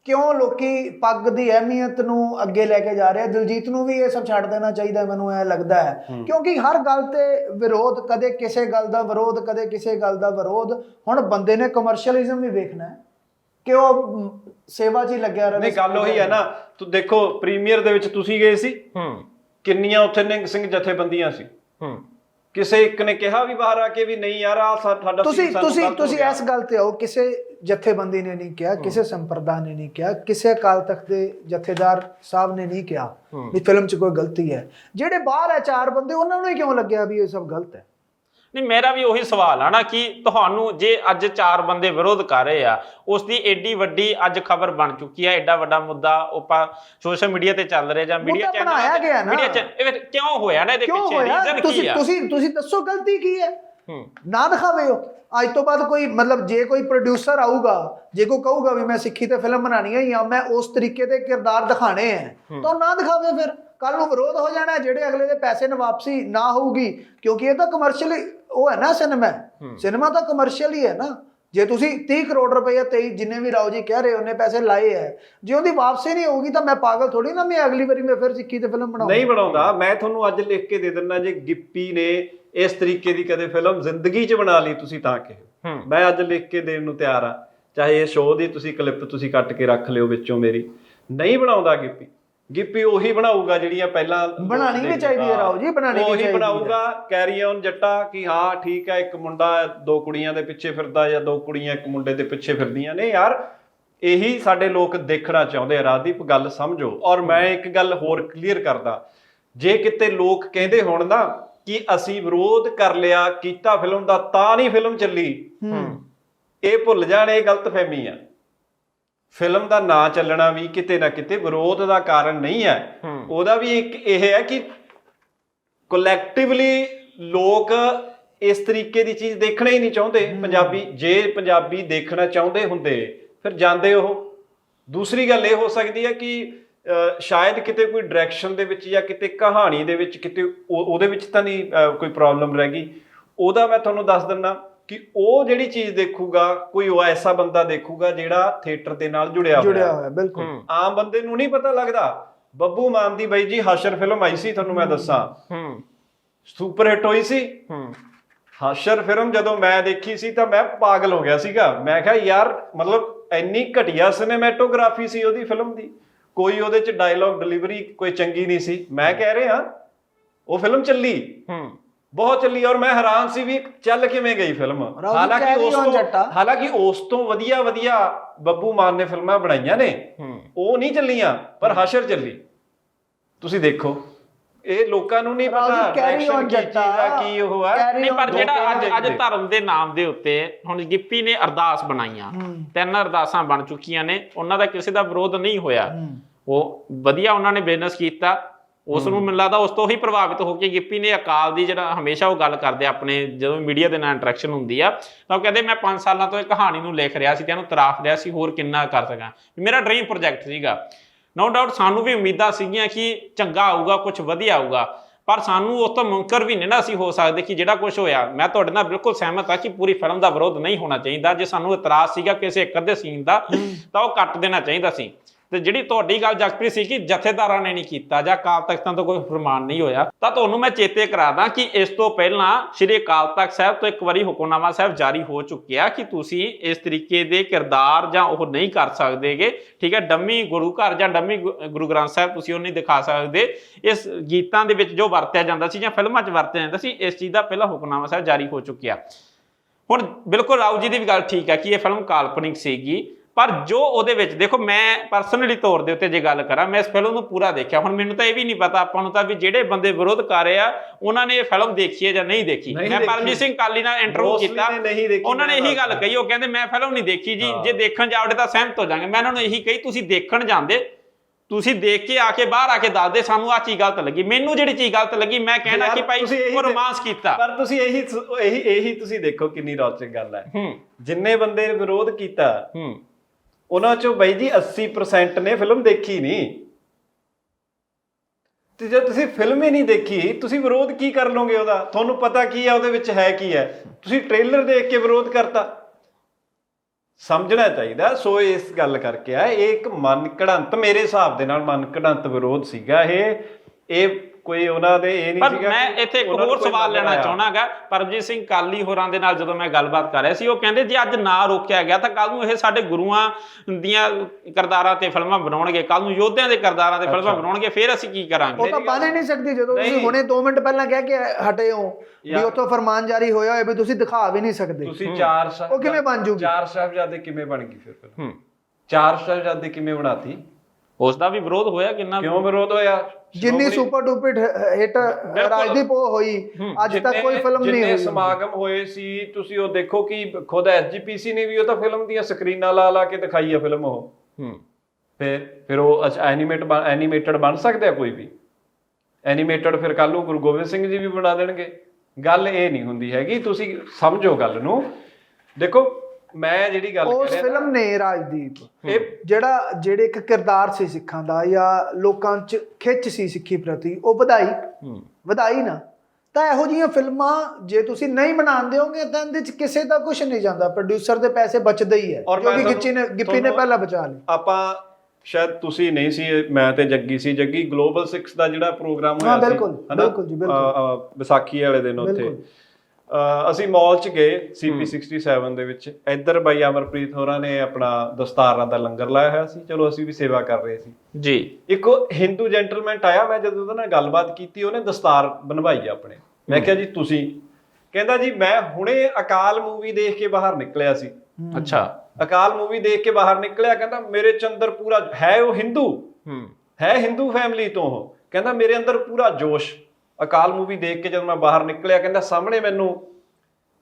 ਕਿਉਂ ਲੋਕੀ ਪੱਗ ਦੀ ਅਹਿਮੀਅਤ ਨੂੰ ਅੱਗੇ ਲੈ ਕੇ ਜਾ ਰਹੇ ਆ? ਦਿਲਜੀਤ ਨੂੰ ਵੀ ਇਹ ਸਭ ਛੱਡ ਦੇਣਾ ਚਾਹੀਦਾ ਮੈਨੂੰ ਐ ਲੱਗਦਾ ਹੈ। ਕਿਉਂਕਿ ਹਰ ਗੱਲ ਤੇ ਵਿਰੋਧ ਕਦੇ ਕਿਸੇ ਗੱਲ ਦਾ ਵਿਰੋਧ ਕਦੇ ਕਿਸੇ ਗੱਲ ਦਾ ਵਿਰੋਧ। ਹੁਣ ਬੰਦੇ ਨੇ ਕਮਰਸ਼ੀਅਲਿਜ਼ਮ ਵੀ ਵੇਖਣਾ ਹੈ। ਕਿ ਉਹ ਸੇਵਾ 'ਚ ਹੀ ਲੱਗਿਆ ਰਹੇ ਨਹੀਂ ਗੱਲ ਉਹੀ ਹੈ ਨਾ। ਤੂੰ ਦੇਖੋ ਪ੍ਰੀਮੀਅਰ ਦੇ ਵਿੱਚ ਤੁਸੀਂ ਗਏ ਸੀ? ਹੂੰ। ਕਿੰਨੀਆਂ ਉੱਥੇ ਨਿੰਗ ਸਿੰਘ ਜਥੇਬੰਦੀਆਂ ਸੀ? ਹੂੰ। ਕਿਸੇ ਇੱਕ ਨੇ ਕਿਹਾ ਵੀ ਬਾਹਰ ਆ ਕੇ ਵੀ ਨਹੀਂ ਯਾਰ ਆ ਸਾਡਾ ਤੁਸੀਂ ਤੁਸੀਂ ਤੁਸੀਂ। ਇਸ ਗੱਲ ਤੇ ਆਓ ਕਿਸੇ ਜਥੇਬੰਦੀ ਨੇ ਨਹੀਂ ਕਿਹਾ ਕਿਸੇ ਸੰਪਰਦਾ ਨੇ ਨਹੀਂ ਕਿਹਾ ਕਿਸੇ ਅਕਾਲ ਤਖਤ ਦੇ ਜਥੇਦਾਰ ਸਾਹਿਬ ਨੇ ਨਹੀਂ ਕਿਹਾ ਵੀ ਫਿਲਮ 'ਚ ਕੋਈ ਗਲਤੀ ਹੈ। ਜਿਹੜੇ ਬਾਹਰ ਹੈ ਚਾਰ ਬੰਦੇ ਉਹਨਾਂ ਨੂੰ ਹੀ ਕਿਉਂ ਲੱਗਿਆ ਵੀ ਇਹ ਸਭ ਗਲਤ ਹੈ? ਨਹੀਂ ਮੇਰਾ ਵੀ ਉਹੀ ਸਵਾਲ ਆ ਨਾ ਕਿ ਤੁਹਾਨੂੰ ਜੇ ਅੱਜ ਚਾਰ ਬੰਦੇ ਵਿਰੋਧ ਕਰ ਰਹੇ ਆ ਉਸ ਦੀ ਏਡੀ ਵੱਡੀ ਅੱਜ ਖਬਰ ਬਣ ਚੁੱਕੀ ਹੈ ਐਡਾ ਵੱਡਾ ਮੁੱਦਾ ਆਪਾਂ ਸੋਸ਼ਲ ਮੀਡੀਆ ਤੇ ਚੱਲ ਰਿਹਾ ਜਾਂ ਮੀਡੀਆ ਚੈਨਲ ਬਣਾਇਆ ਗਿਆ ਨਾ। ਮੀਡੀਆ ਚ ਇਹ ਫਿਰ ਕਿਉਂ ਹੋਇਆ ਨਾ ਇਹਦੇ ਪਿੱਛੇ? ਰੀਜ਼ਨ ਕੀ ਆ? ਤੁਸੀਂ ਤੁਸੀਂ ਦੱਸੋ ਗਲਤੀ ਕੀ ਹੈ? ਹੂੰ। ਨਾ ਦਿਖਾਵੇ ਹੋ ਅੱਜ ਤੋਂ ਬਾਅਦ ਕੋਈ ਮਤਲਬ ਜੇ ਕੋਈ ਪ੍ਰੋਡਿਊਸਰ ਆਊਗਾ ਜੇ ਕੋਈ ਕਹੂਗਾ ਵੀ ਮੈਂ ਸਿੱਖੀ ਤੇ ਫਿਲਮ ਬਣਾਣੀ ਹੈ ਜਾਂ ਮੈਂ ਉਸ ਤਰੀਕੇ ਦੇ ਕਿਰਦਾਰ ਦਿਖਾਣੇ ਹੈ ਤਾਂ ਨਾ ਦਿਖਾਵੇ ਫਿਰ। ਕੱਲ ਨੂੰ ਵਿਰੋਧ ਹੋ ਜਾਣਾ ਜਿਹੜੇ ਅਗਲੇ ਦੇ ਪੈਸੇ ਨੂੰ ਵਾਪਸੀ ਨਾ ਹੋਊਗੀ ਕਿਉਂਕਿ ਇਹ ਤਾਂ ਕਮਰਸ਼ੀਅਲ ਉਹ ਹੈ ਨਾ ਸਿਨੇਮਾ ਸਿਨੇਮਾ ਤਾਂ ਕਮਰਸ਼ੀਅਲ ਹੀ ਹੈ ਨਾ। ਜੇ ਤੁਸੀਂ 30 ਕਰੋੜ ਰੁਪਏ 23 ਜਿੰਨੇ ਵੀ ਰਾਓ ਜੀ ਕਹਿ ਰਹੇ ਉਹਨੇ ਪੈਸੇ ਲਾਏ ਹੈ। ਜੇ ਉਹਦੀ ਵਾਪਸੀ ਨਹੀਂ ਹੋਊਗੀ ਤਾਂ ਮੈਂ ਪਾਗਲ ਥੋੜੀ ਨਾ ਮੈਂ ਅਗਲੀ ਵਾਰੀ ਮੈਂ ਫਿਰ ਸਿੱਖੀ ਤੇ ਫਿਲਮ ਬਣਾਉਂਗਾ। ਨਹੀਂ ਬਣਾਉਂਦਾ। ਮੈਂ ਤੁਹਾਨੂੰ ਅੱਜ ਲਿਖ ਕੇ ਦੇ ਦਿੰਦਾ ਜੇ ਗਿੱਪੀ ਨੇ ਇਸ ਤਰੀਕੇ ਦੀ ਕਦੇ ਫਿਲਮ ਜ਼ਿੰਦਗੀ 'ਚ ਬਣਾ ਲਈ ਤੁਸੀਂ ਤਾਂ ਕਿਹੋ। ਹੂੰ। ਮੈਂ ਅੱਜ ਲਿਖ ਕੇ ਦੇਣ ਨੂੰ ਤਿਆਰ ਆ ਚਾਹੇ ਇਹ ਸ਼ੋਅ ਦੀ ਤੁਸੀਂ ਕਲਿੱਪ ਤੁਸੀਂ ਕੱਟ ਕੇ ਰੱਖ ਲਿਓ ਵਿੱਚੋਂ ਮੇਰੀ। ਨਹੀਂ ਬਣਾਉਂਦਾ ਗਿੱਪੀ। ਗਿੱਪੀ ਉਹੀ ਬਣਾਊਗਾ ਜਿਹੜੀਆਂ ਪਹਿਲਾਂ ਬਣਾਉਣੀ ਵੀ ਚਾਹੀਦੀ ਹੈ ਰਾਓ ਜੀ, ਬਣਾਉਣੀ ਵੀ ਉਹੀ ਚਾਹੀਦੀ ਹੈ। ਬਣਾਊਗਾ ਕੈਰੀ ਔਨ ਜੱਟਾ ਕਿ ਹਾਂ ਠੀਕ ਹੈ ਇੱਕ ਮੁੰਡਾ ਦੋ ਕੁੜੀਆਂ ਦੇ ਪਿੱਛੇ ਫਿਰਦਾ ਜਾਂ ਦੋ ਕੁੜੀਆਂ ਇੱਕ ਮੁੰਡੇ ਦੇ ਪਿੱਛੇ ਫਿਰਦੀਆਂ ਨੇ। ਯਾਰ ਇਹੀ ਸਾਡੇ ਲੋਕ ਦੇਖਣਾ ਚਾਹੁੰਦੇ ਆ। ਰਾਜਦੀਪ ਗੱਲ ਸਮਝੋ। ਔਰ ਮੈਂ ਇੱਕ ਗੱਲ ਹੋਰ ਕਲੀਅਰ ਕਰਦਾ। ਜੇ ਕਿਤੇ ਲੋਕ ਕਹਿੰਦੇ ਹੋਣ ਨਾ ਕਿ ਅਸੀਂ ਵਿਰੋਧ ਕਰ ਲਿਆ ਕੀਤਾ ਫਿਲਮ ਦਾ ਤਾਂ ਨਹੀਂ ਫਿਲਮ ਚੱਲੀ। ਹੂੰ। ਇਹ ਭੁੱਲ ਜਾਣ ਇਹ ਗਲਤਫਹਿਮੀ ਆ। ਫਿਲਮ ਦਾ ਨਾਂ ਚੱਲਣਾ ਵੀ ਕਿਤੇ ਨਾ ਕਿਤੇ ਵਿਰੋਧ ਦਾ ਕਾਰਨ ਨਹੀਂ ਹੈ। ਉਹਦਾ ਵੀ ਇੱਕ ਇਹ ਹੈ ਕਿ ਕਲੈਕਟਿਵਲੀ ਲੋਕ ਇਸ ਤਰੀਕੇ ਦੀ ਚੀਜ਼ ਦੇਖਣਾ ਹੀ ਨਹੀਂ ਚਾਹੁੰਦੇ। ਪੰਜਾਬੀ ਜੇ ਪੰਜਾਬੀ ਦੇਖਣਾ ਚਾਹੁੰਦੇ ਹੁੰਦੇ ਫਿਰ ਜਾਂਦੇ ਉਹ। ਦੂਸਰੀ ਗੱਲ ਇਹ ਹੋ ਸਕਦੀ ਹੈ ਕਿ ਸ਼ਾਇਦ ਕਿਤੇ ਕੋਈ ਡਾਇਰੈਕਸ਼ਨ ਦੇ ਵਿੱਚ ਜਾਂ ਕਿਤੇ ਕਹਾਣੀ ਦੇ ਵਿੱਚ ਕਿਤੇ ਉਹ- ਉਹਦੇ ਵਿੱਚ ਤਾਂ ਨਹੀਂ ਕੋਈ ਪ੍ਰੋਬਲਮ ਰਹਿ ਗਈ। ਉਹਦਾ ਮੈਂ ਤੁਹਾਨੂੰ ਦੱਸ ਦਿੰਦਾ। ਕਿ ਉਹ ਜਿਹੜੀ ਚੀਜ਼ ਦੇਖੂਗਾ ਕੋਈ ਉਹ ਐਸਾ ਬੰਦਾ ਦੇਖੂਗਾ ਜਿਹੜਾ ਥੀਏਟਰ ਦੇ ਨਾਲ ਜੁੜਿਆ ਜੁੜਿਆ ਹੋਇਆ ਹੋਇਆ ਬਿਲਕੁਲ। ਆਮ ਬੰਦੇ ਨੂੰ ਨਹੀਂ ਪਤਾ ਲੱਗਦਾ। ਬੱਬੂ ਮਾਨ ਦੀ ਬਾਈ ਜੀ ਹਸ਼ਰ ਫਿਲਮ ਆਈ ਸੀ ਤੁਹਾਨੂੰ ਮੈਂ ਦੱਸਾਂ। ਹੂੰ। ਸੁਪਰ ਹਿੱਟ ਹੋਈ ਸੀ। ਹੂੰ। ਹਸ਼ਰ ਫਿਲਮ ਜਦੋਂ ਮੈਂ ਦੇਖੀ ਸੀ ਤਾਂ ਮੈਂ ਪਾਗਲ ਹੋ ਗਿਆ ਸੀਗਾ। ਮੈਂ ਕਿਹਾ ਯਾਰ ਮਤਲਬ ਇੰਨੀ ਘਟੀਆ ਸਿਨੇਮੈਟੋਗ੍ਰਾਫੀ ਸੀ ਉਹਦੀ ਫਿਲਮ ਦੀ। ਕੋਈ ਉਹਦੇ ਚ ਡਾਇਲੌਗ ਡਿਲੀਵਰੀ ਕੋਈ ਚੰਗੀ ਨਹੀਂ ਸੀ। ਮੈਂ ਕਹਿ ਰਿਹਾ ਉਹ ਫਿਲਮ ਚੱਲੀ। ਹੂੰ। ਬਹੁਤ ਚੱਲੀ ਔਰ ਮੈਂ ਹੈਰਾਨ ਸੀ ਵੀ ਚੱਲ ਕਿਵੇਂ ਗਈ ਫਿਲਮ। ਹਾਲਾਂਕਿ ਉਸ ਤੋਂ। ਹਾਲਾਂਕਿ ਉਸ ਤੋਂ ਵਧੀਆ ਵਧੀਆ ਬੱਬੂ ਮਾਨ ਨੇ ਫਿਲਮਾਂ ਬਣਾਈਆਂ ਨੇ। ਉਹ ਨਹੀਂ ਚੱਲੀਆਂ ਪਰ ਹਸ਼ਰ ਚੱਲੀ। ਤੁਸੀਂ ਦੇਖੋ ਇਹ ਲੋਕਾਂ ਨੂੰ ਨਹੀਂ ਪਤਾ ਜੀ, carry direction on ਕੀ ਚੀਜ਼ ਆ ਜੱਟਾ। ਕੀ ਉਹ ਹੈ ਨਹੀਂ ਪਰ ਜਿਹੜਾ ਅੱਜ ਅੱਜ। ਧਰਮ ਦੇ ਨਾਮ ਦੇ ਉੱਤੇ ਹੁਣ ਗਿੱਪੀ ਨੇ ਅਰਦਾਸ ਬਣਾਈਆਂ। ਤਿੰਨ ਅਰਦਾਸਾਂ ਬਣ ਚੁੱਕੀਆਂ ਨੇ। ਉਹਨਾਂ ਦਾ ਕਿਸੇ ਦਾ ਵਿਰੋਧ ਨਹੀਂ ਹੋਇਆ। ਉਹ ਵਧੀਆ ਉਹਨਾਂ ਨੇ ਬਿਜ਼ਨਸ ਕੀਤਾ। ਉਸ ਨੂੰ ਮੈਨੂੰ ਲੱਗਦਾ ਉਸ ਤੋਂ ਹੀ ਪ੍ਰਭਾਵਿਤ ਹੋ ਕੇ ਗਿੱਪੀ ਨੇ ਅਕਾਲ ਦੀ ਜਿਹੜਾ ਹਮੇਸ਼ਾ ਉਹ ਗੱਲ ਕਰਦੇ ਆ ਆਪਣੇ ਜਦੋਂ ਮੀਡੀਆ ਦੇ ਨਾਲ ਇੰਟਰੈਕਸ਼ਨ ਹੁੰਦੀ ਆ ਤਾਂ ਉਹ ਕਹਿੰਦੇ ਮੈਂ 5 ਸਾਲਾਂ ਤੋਂ ਇਹ ਕਹਾਣੀ ਨੂੰ ਲਿਖ ਰਿਹਾ ਸੀ ਤੇ ਇਹਨੂੰ ਤਰਾਫ ਰਿਹਾ ਸੀ ਹੋਰ ਕਿੰਨਾ ਕਰ ਸਕਾਂ। ਮੇਰਾ ਡ੍ਰੀਮ ਪ੍ਰੋਜੈਕਟ ਸੀਗਾ। ਨੋ ਡਾਊਟ ਸਾਨੂੰ ਵੀ ਉਮੀਦਾਂ ਸੀਗੀਆਂ ਕਿ ਚੰਗਾ ਆਊਗਾ ਕੁਝ ਵਧੀਆ ਆਊਗਾ ਪਰ ਸਾਨੂੰ ਉਸ ਤੋਂ ਮੁਨਕਰ ਵੀ ਨਹੀਂ ਨਾ ਅਸੀਂ ਹੋ ਸਕਦੇ ਕਿ ਜਿਹੜਾ ਕੁਝ ਹੋਇਆ। ਮੈਂ ਤੁਹਾਡੇ ਨਾਲ ਬਿਲਕੁਲ ਸਹਿਮਤ ਹਾਂ ਕਿ ਪੂਰੀ ਫਿਲਮ ਦਾ ਵਿਰੋਧ ਨਹੀਂ ਹੋਣਾ ਚਾਹੀਦਾ। ਜੇ ਸਾਨੂੰ ਇਤਰਾਜ਼ ਸੀਗਾ ਕਿਸੇ ਇੱਕ ਅੱਧੇ ਸੀਨ ਦਾ ਤਾਂ ਉਹ ਕੱਟ ਦੇਣਾ ਚਾਹੀਦਾ ਸੀ। ਤੇ ਜਿਹੜੀ ਤੁਹਾਡੀ ਗੱਲ ਜਗਪ੍ਰੀਤ ਸੀ ਕਿ ਜਥੇਦਾਰਾਂ ਨੇ ਨਹੀਂ ਕੀਤਾ ਜਾਂ ਅਕਾਲ ਤਖਤਾਂ ਤੋਂ ਕੋਈ ਫਰਮਾਨ ਨਹੀਂ ਹੋਇਆ, ਤਾਂ ਤੁਹਾਨੂੰ ਮੈਂ ਚੇਤੇ ਕਰਾ ਦਾਂ ਕਿ ਇਸ ਤੋਂ ਪਹਿਲਾਂ ਸ੍ਰੀ ਅਕਾਲ ਤਖਤ ਸਾਹਿਬ ਤੋਂ ਇੱਕ ਵਾਰੀ ਹੁਕਮਨਾਮਾ ਸਾਹਿਬ ਜਾਰੀ ਹੋ ਚੁੱਕਿਆ ਕਿ ਤੁਸੀਂ ਇਸ ਤਰੀਕੇ ਦੇ ਕਿਰਦਾਰ ਜਾਂ ਉਹ ਨਹੀਂ ਕਰ ਸਕਦੇਗੇ। ਠੀਕ ਹੈ, ਡੰਮੀ ਗੁਰੂ ਘਰ ਜਾਂ ਡੰਮੀ ਗੁ- ਗੁਰੂ ਗ੍ਰੰਥ ਸਾਹਿਬ ਤੁਸੀਂ ਉਹ ਨਹੀਂ ਦਿਖਾ ਸਕਦੇ। ਇਸ ਗੀਤਾਂ ਦੇ ਵਿੱਚ ਜੋ ਵਰਤਿਆ ਜਾਂਦਾ ਸੀ ਜਾਂ ਫਿਲਮਾਂ 'ਚ ਵਰਤਿਆ ਜਾਂਦਾ ਸੀ, ਇਸ ਚੀਜ਼ ਦਾ ਪਹਿਲਾਂ ਹੁਕਮਨਾਮਾ ਸਾਹਿਬ ਜਾਰੀ ਹੋ ਚੁੱਕਿਆ। ਹੁਣ ਬਿਲਕੁਲ ਰਾਉ ਜੀ ਦੀ ਵੀ ਗੱਲ ਠੀਕ ਹੈ ਕਿ ਇਹ ਫਿਲਮ ਕਾਲਪਨਿਕ ਸੀਗੀ। ਪਰ ਜੋ ਉਹਦੇ ਵਿੱਚ ਦੇਖੋ ਮੈਂ ਪਰਸਨਲੀ ਤੌਰ ਦੇ ਉੱਤੇ ਜੇ ਗੱਲ ਕਰਾਂ ਮੈਂ ਇਸ ਫਿਲਮ ਨੂੰ ਪੂਰਾ ਦੇਖਿਆ। ਹੁਣ ਮੈਨੂੰ ਤਾਂ ਇਹ ਵੀ ਨਹੀਂ ਪਤਾ ਆਪਾਂ ਨੂੰ ਤਾਂ ਵੀ ਜਿਹੜੇ ਬੰਦੇ ਵਿਰੋਧ ਕਰ ਰਹੇ ਆ ਉਹਨਾਂ ਨੇ ਇਹ ਫਿਲਮ ਦੇਖੀ ਹੈ ਜਾਂ ਨਹੀਂ ਦੇਖੀ। ਮੈਂ। ਪਰਮਜੀਤ ਸਿੰਘ ਕਾਲੀ ਨਾਲ ਇੰਟਰਵਿਊ ਕੀਤਾ। ਉਹਨਾਂ ਨੇ ਇਹੀ ਗੱਲ। ਕਹੀ ਉਹ ਕਹਿੰਦੇ ਮੈਂ ਫਿਲਮ ਨਹੀਂ ਦੇਖੀ ਜੀ। ਜੇ ਦੇਖਣ ਜਾਵੜੇ ਤਾਂ ਸਹਿਮਤ ਹੋ ਜਾਾਂਗੇ। ਮੈਂ ਉਹਨਾਂ ਨੂੰ ਇਹੀ ਕਹੀ ਤੁਸੀਂ ਦੇਖਣ ਜਾਂਦੇ। ਤੁਸੀਂ ਦੇਖ ਕੇ ਆ ਕੇ ਬਾਹਰ ਆ ਕੇ ਦੱਸਦੇ ਸਾਨੂੰ ਆ ਚੀਜ਼ ਗਲਤ ਲੱਗੀ। ਮੈਨੂੰ ਜਿਹੜੀ ਚੀਜ਼ ਗਲਤ ਲੱਗੀ ਮੈਂ ਕਹਿਣਾ ਕਿ ਭਾਈ ਉਹ ਰੋਮਾਂਸ ਕੀਤਾ। ਪਰ ਤੁਸੀਂ ਇਹੀ ਇਹੀ ਇਹੀ ਤੁਸੀਂ ਦੇਖੋ ਕਿੰਨੀ ਰੌਚਕ ਗੱਲ ਹੈ। ਜਿੰਨੇ ਬੰਦੇ ਵਿਰੋਧ ਕੀਤਾ ਹੂੰ। ਉਹਨਾਂ ਚੋਂ ਬਾਈ ਜੀ 80% ਨੇ ਫਿਲਮ ਦੇਖੀ ਨਹੀਂ ਤੇ ਜੇ ਤੁਸੀਂ ਫਿਲਮ ਹੀ ਨਹੀਂ ਦੇਖੀ, ਤੁਸੀਂ ਵਿਰੋਧ ਕੀ ਕਰ ਲੋਗੇ ਉਹਦਾ? ਤੁਹਾਨੂੰ ਪਤਾ ਕੀ ਹੈ ਉਹਦੇ ਵਿੱਚ ਹੈ ਕੀ ਹੈ? ਤੁਸੀਂ ਟ੍ਰੇਲਰ ਦੇਖ ਕੇ ਵਿਰੋਧ ਕਰਤਾ। ਸਮਝਣਾ ਚਾਹੀਦਾ, ਸੋ ਇਸ ਗੱਲ ਕਰਕੇ ਆ, ਇਹ ਇੱਕ ਮਨ ਘੜੰਤ ਮੇਰੇ ਹਿਸਾਬ ਦੇ ਨਾਲ ਮਨ ਘੜੰਤ ਵਿਰੋਧ ਸੀਗਾ ਇਹ। ਇਹ ਕੋਈ ਉਹਨਾਂ ਦੇ ਇਹ ਨਹੀਂ ਪਰ ਸੀਗਾ ਮੈਂ ਕਿ ਇੱਥੇ ਇੱਕ ਉਹਨਾਂ ਨੂੰ ਹੋਰ ਕੋਈ ਸਵਾਲ ਲੈਣਾ ਆਇਆ। ਚਾਹਣਾਗਾ ਪਰਮਜੀਤ ਸਿੰਘ ਕਾਲੀ ਹੋਰਾਂ ਦੇ ਨਾਲ ਜਦੋਂ ਮੈਂ ਗੱਲਬਾਤ ਕਰ ਰਿਹਾ ਸੀ ਉਹ ਕਹਿੰਦੇ ਜੇ ਅੱਜ ਨਾ ਰੋਕਿਆ ਗਿਆ ਤਾਂ ਕੱਲ ਨੂੰ ਇਹ ਸਾਡੇ ਗੁਰੂਆਂ ਦੀਆਂ ਕਰਦਾਰਾਂ ਤੇ ਫਿਲਮਾਂ ਬਣਾਉਣਗੇ ਕੱਲ ਨੂੰ ਯੋਧਿਆਂ ਦੇ ਕਰਦਾਰਾਂ ਤੇ ਫਿਲਮਾਂ। ਬਣਾਉਣਗੇ ਫਿਰ ਅਸੀਂ ਕੀ ਉਹ ਕਰਾਂਗੇ ਤਾਂ ਬਣ ਹੀ ਨਹੀਂ ਸਕਦੀ ਜਦੋਂ ਤੁਸੀਂ ਨਹੀਂ। ਹੁਣੇ 2 ਮਿੰਟ ਪਹਿਲਾਂ ਕਹਿ ਕੇ ਹਟੇ ਹੋ ਵੀ ਯਾਰ- ਉੱਥੋਂ ਫਰਮਾਨ ਜਾਰੀ ਹੋਇਆ ਹੋਇਆ ਵੀ ਤੁਸੀਂ ਦਿਖਾ ਵੀ ਨਹੀਂ ਸਕਦੇ ਤੁਸੀਂ ਚਾਰ ਸਾਹਿਬ ਉਹ ਕਿਵੇਂ ਬਣ ਜੂਗੀ? ਚਾਰ ਸਾਹਿਬਜ਼ਾਦੇ ਕਿਵੇਂ ਬਣ ਗਈ ਫਿਰ ਫਿਰ ਹੂੰ ਚਾਰ ਸਾਹਿਬਜ਼ਾਦੇ ਕਿਵੇਂ ਬਣਾਤੀ ਉਸ ਦਾ ਵੀ ਵਿਰੋਧ ਹੋਇਆ ਕਿੰਨਾ ਕਿਉਂ ਵਿਰੋਧ ਹੋਇਆ? ਜਿੰਨੀ ਸੁਪਰ ਡੂਪਰ ਹਿੱਟ ਰਾਜਦੀਪ ਉਹ ਹੋਈ ਅੱਜ ਤੱਕ ਜਿੰਨੇ- ਕੋਈ ਫਿਲਮ ਨਹੀਂ ਜਿੰਨੇ ਹੋਈ। ਸਮਾਗਮ ਹੋਏ ਸੀ ਤੁਸੀਂ ਉਹ ਦੇਖੋ ਕਿ ਖੁਦ ਐਸਜੀਪੀਸੀ ਨੇ ਵੀ ਉਹ ਤਾਂ ਫਿਲਮ ਦੀਆਂ ਸਕਰੀਨਾਂ ਲਾ ਲਾ ਕੇ ਦਿਖਾਈ ਆ ਫਿਲਮ ਉਹ। ਹੂੰ। ਫਿਰ ਫਿਰ ਉਹ ਐਨੀਮੇਟ ਐਨੀਮੇਟਡ ਬਣ ਸਕਦੇ ਆ ਕੋਈ ਵੀ। ਐਨੀਮੇਟਡ ਫਿਰ ਕੱਲ ਨੂੰ ਗੁਰੂ ਗੋਬਿੰਦ ਸਿੰਘ ਜੀ ਵੀ ਬਣਾ ਦੇਣਗੇ। ਗੱਲ ਇਹ ਨਹੀਂ ਹੁੰਦੀ ਹੈਗੀ ਤੁਸੀਂ ਸਮਝੋ ਗੱਲ ਨੂੰ। ਦੇਖੋ ਮੈਂ ਜਿਹੜੀ ਗੱਲ ਉਸ ਕਰ ਰਿਹਾ ਫਿਲਮ ਨੇ ਰਾਜਦੀਪ ਇਹ ਜਿਹੜਾ ਜਿਹੜੇ ਇੱਕ ਕਿਰਦਾਰ ਸੀ ਸਿੱਖਾਂ ਦਾ ਜਾਂ ਲੋਕਾਂ 'ਚ ਖਿੱਚ ਸੀ ਸਿੱਖੀ ਪ੍ਰਤੀ ਉਹ ਵਧਾਈ। ਹੂੰ। ਵਧਾਈ ਨਾ। ਤਾਂ ਇਹੋ ਜਿਹੀਆਂ ਫਿਲਮਾਂ ਜੇ ਤੁਸੀਂ ਨਹੀਂ ਬਣਾਉਣ ਦਿਓਗੇ ਤਾਂ ਇਹਦੇ 'ਚ ਕਿਸੇ ਦਾ ਕੁਝ ਨਹੀਂ ਜਾਂਦਾ। ਪ੍ਰੋਡਿਊਸਰ ਦੇ ਪੈਸੇ ਬਚਦੇ ਹੀ ਹੈ ਔਰ ਜੋ ਮੈਂ ਕਿ ਤੁਹਾਨੂੰ- ਗਿੱਚੀ ਨੇ ਗਿੱਪੀ ਨੇ ਪਹਿਲਾਂ ਬਚਾ ਲਏ। ਆਪਾਂ ਸ਼ਾਇਦ ਤੁਸੀਂ ਨਹੀਂ ਸੀ ਮੈਂ ਤੇ ਜੱਗੀ ਸੀ। ਜੱਗੀ ਗਲੋਬਲ 6 ਦਾ ਜਿਹੜਾ ਪ੍ਰੋਗਰਾਮ ਹੋਇਆ ਹਾਂ, ਸੀ ਬਿਲਕੁਲ, ਹਨਾ? ਬਿਲਕੁਲ ਜੀ, ਬਿਲਕੁਲ। ਵਿਸਾਖੀ ਵਾਲੇ ਦਿਨ ਉੱਥੇ। ਬਿਲਕੁਲ। ਅਸੀਂ ਮਾਲ 'ਚ ਗਏ ਸੀਪੀ 67 ਦੇ ਵਿੱਚ। ਇੱਧਰ ਬਾਈ ਅਮਰਪ੍ਰੀਤ ਹੋਰਾਂ ਨੇ ਆਪਣਾ ਦਸਤਾਰਾਂ ਦਾ ਲੰਗਰ ਲਾਇਆ ਹੋਇਆ ਸੀ। ਚਲੋ ਅਸੀਂ ਵੀ ਸੇਵਾ ਕਰ ਰਹੇ ਸੀ। ਜੀ। ਇੱਕ ਹਿੰਦੂ ਜੈਂਟਲਮੈਨ ਆਇਆ ਮੈਂ ਜਦੋਂ ਉਹਦੇ ਨਾਲ ਗੱਲਬਾਤ ਕੀਤੀ ਉਹਨੇ ਦਸਤਾਰ ਬਣਵਾਈ ਆਪਣੇ। ਮੈਂ ਕਿਹਾ ਜੀ ਤੁਸੀਂ ਕਹਿੰਦਾ ਜੀ ਮੈਂ ਹੁਣੇ ਅਕਾਲ ਮੂਵੀ ਦੇਖ ਕੇ ਬਾਹਰ ਨਿਕਲਿਆ ਸੀ। ਅੱਛਾ। ਅਕਾਲ ਮੂਵੀ ਦੇਖ ਕੇ ਬਾਹਰ ਨਿਕਲਿਆ ਕਹਿੰਦਾ ਮੇਰੇ ਚ ਅੰਦਰ ਪੂਰਾ ਹੈ ਉਹ ਹਿੰਦੂ ਹੂੰ। ਹੈ ਹਿੰਦੂ ਫੈਮਿਲੀ ਤੋਂ ਉਹ। ਕਹਿੰਦਾ ਮੇਰੇ ਅੰਦਰ ਪੂਰਾ ਜੋਸ਼ ਅਕਾਲ ਮੂਵੀ ਦੇਖ ਕੇ ਜਦੋਂ ਮੈਂ ਬਾਹਰ ਨਿਕਲਿਆ ਕਹਿੰਦਾ ਸਾਹਮਣੇ ਮੈਨੂੰ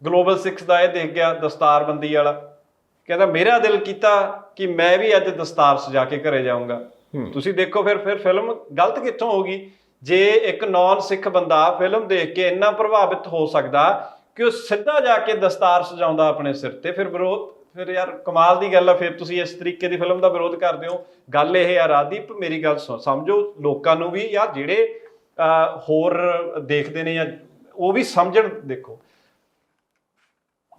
ਗਲੋਬਲ 6 ਦਾ ਇਹ ਦੇਖ ਗਿਆ ਦਸਤਾਰਬੰਦੀ ਵਾਲਾ। ਕਹਿੰਦਾ ਮੇਰਾ ਦਿਲ ਕੀਤਾ ਕਿ ਮੈਂ ਵੀ ਅੱਜ ਦਸਤਾਰ ਸਜਾ ਕੇ ਘਰੇ ਜਾਊਂਗਾ। ਤੁਸੀਂ ਦੇਖੋ ਫਿਰ ਫਿਰ ਫਿਲਮ ਗਲਤ ਕਿੱਥੋਂ ਹੋਗੀ ਜੇ ਇੱਕ ਨਾਨ ਸਿੱਖ ਬੰਦਾ ਫਿਲਮ ਦੇਖ ਕੇ ਇੰਨਾ ਪ੍ਰਭਾਵਿਤ ਹੋ ਸਕਦਾ ਕਿ ਉਹ ਸਿੱਧਾ ਜਾ ਕੇ ਦਸਤਾਰ ਸਜਾਉਂਦਾ ਆਪਣੇ ਸਿਰ ਤੇ ਫਿਰ ਵਿਰੋਧ ਫਿਰ ਯਾਰ ਕਮਾਲ ਦੀ ਗੱਲ ਆ ਫਿਰ ਤੁਸੀਂ ਇਸ ਤਰੀਕੇ ਦੀ ਫਿਲਮ ਦਾ ਵਿਰੋਧ ਕਰਦੇ ਹੋ। ਗੱਲ ਇਹ ਆ ਰਾਦੀਪ ਮੇਰੀ ਗੱਲ ਸਮਝੋ ਲੋਕਾਂ ਨੂੰ ਵੀ ਯਾਰ ਜਿਹੜੇ ਹੋਰ ਦੇਖਦੇ ਨੇ ਜਾਂ ਉਹ ਵੀ ਸਮਝਣ ਦੇਖੋ।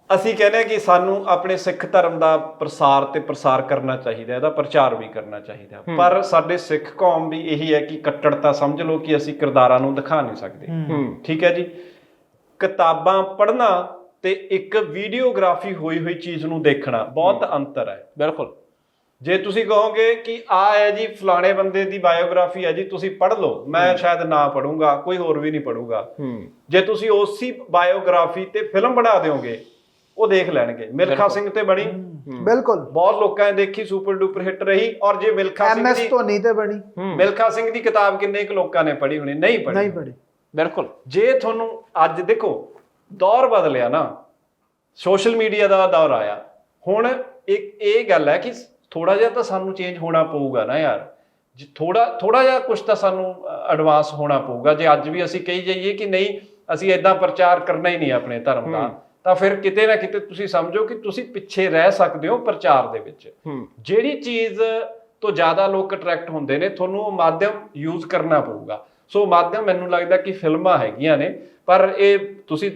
ਅਸੀਂ ਕਹਿੰਦੇ ਹਾਂ ਕਿ ਸਾਨੂੰ ਆਪਣੇ ਸਿੱਖ ਧਰਮ ਦਾ ਪ੍ਰਸਾਰ ਤੇ ਪ੍ਰਸਾਰ ਕਰਨਾ ਚਾਹੀਦਾ ਹੈ, ਇਹਦਾ ਪ੍ਰਚਾਰ ਵੀ ਕਰਨਾ ਚਾਹੀਦਾ। ਪਰ ਸਾਡੇ ਸਿੱਖ ਕੌਮ ਵੀ ਇਹੀ ਹੈ ਕਿ ਕੱਟੜਤਾ ਸਮਝ ਲਓ ਕਿ ਅਸੀਂ ਕਿਰਦਾਰਾਂ ਨੂੰ ਦਿਖਾ ਨਹੀਂ ਸਕਦੇ। ਠੀਕ ਹੈ ਜੀ? ਕਿਤਾਬਾਂ ਪੜ੍ਹਨਾ ਤੇ ਇੱਕ ਵੀਡੀਓਗ੍ਰਾਫੀ ਹੋਈ ਹੋਈ ਚੀਜ਼ ਨੂੰ ਦੇਖਣਾ ਬਹੁਤ ਅੰਤਰ ਹੈ। ਬਿਲਕੁਲ। ਜੇ ਤੁਸੀਂ ਕਹੋਗੇ ਕਿ ਆ ਹੈ ਜੀ ਫਲਾਣੇ ਬੰਦੇ ਦੀ ਬਾਇਓਗ੍ਰਾਫੀ ਹੈ ਜੀ ਤੁਸੀਂ ਪੜ੍ਹ ਲਓ। ਮੈਂ ਸ਼ਾਇਦ ਨਾ ਪੜੂੰਗਾ ਕੋਈ ਹੋਰ ਵੀ ਨਹੀਂ ਪੜੂਗਾ ਜੇ ਤੁਸੀਂ ਉਸੇ ਬਾਇਓਗ੍ਰਾਫੀ ਤੇ ਫਿਲਮ ਬਣਾ ਦਿਓਗੇ ਉਹ ਦੇਖ ਲੈਣਗੇ। ਮਿਲਖਾ ਸਿੰਘ ਤੇ ਬਣੀ। ਬਿਲਕੁਲ। ਬਹੁਤ ਲੋਕਾਂ ਨੇ ਦੇਖੀ ਸੁਪਰ ਡੂਪਰ ਹਿੱਟ ਰਹੀ ਔਰ ਜੇ ਮਿਲਖਾ ਸਿੰਘ ਐਮਐਸ ਦੀ ਧੋਨੀ ਤੇ ਬਣੀ। ਮਿਲਖਾ ਸਿੰਘ ਦੀ ਕਿਤਾਬ ਕਿੰਨੇ ਕੁ ਲੋਕਾਂ ਨੇ ਪੜ੍ਹੀ ਹੋਣੀ? ਨਹੀਂ ਪੜ੍ਹੀ। ਨਹੀਂ ਬਣੀ ਬਿਲਕੁਲ। ਜੇ ਤੁਹਾਨੂੰ ਅੱਜ ਦੇਖੋ ਦੌਰ ਬਦਲਿਆ ਨਾ ਸੋਸ਼ਲ ਮੀਡੀਆ ਦਾ ਦੌਰ ਆਇਆ। ਹੁਣ ਇੱਕ ਇਹ ਗੱਲ ਹੈ ਕਿ ਥੋੜਾ ਜਿਹਾ ਤਾਂ ਸਾਨੂੰ ਚੇਂਜ ਹੋਣਾ ਪਊਗਾ ਨਾ ਯਾਰ। ਜੇ ਥੋੜਾ ਥੋੜਾ ਜਿਹਾ ਕੁਝ ਤਾਂ ਸਾਨੂੰ ਐਡਵਾਂਸ ਹੋਣਾ ਪਊਗਾ। ਜੇ ਅੱਜ ਵੀ ਅਸੀਂ ਕਹੀ ਜਾਈਏ ਕਿ ਨਹੀਂ ਅਸੀਂ ਇਦਾਂ ਪ੍ਰਚਾਰ ਕਰਨਾ ਹੀ ਨਹੀਂ ਆਪਣੇ ਧਰਮ ਦਾ ਤਾਂ ਫਿਰ ਕਿਤੇ ਨਾ ਕਿਤੇ ਤੁਸੀਂ ਸਮਝੋ ਕਿ ਤੁਸੀਂ ਪਿੱਛੇ ਰਹਿ ਸਕਦੇ ਹੋ ਪ੍ਰਚਾਰ ਦੇ ਵਿੱਚ। ਜਿਹੜੀ ਚੀਜ਼ ਤੋਂ ਜ਼ਿਆਦਾ ਲੋਕ ਅਟਰੈਕਟ ਹੁੰਦੇ ਨੇ ਤੁਹਾਨੂੰ ਉਹ ਮਾਧਿਅਮ ਯੂਜ਼ ਕਰਨਾ ਪਊਗਾ। ਸੋ ਮਾਧਿਅਮ ਮੈਨੂੰ ਲੱਗਦਾ ਕਿ ਫਿਲਮਾਂ ਹੈਗੀਆਂ ਨੇ ਪਰ ਇਹ ਤੁਸੀਂ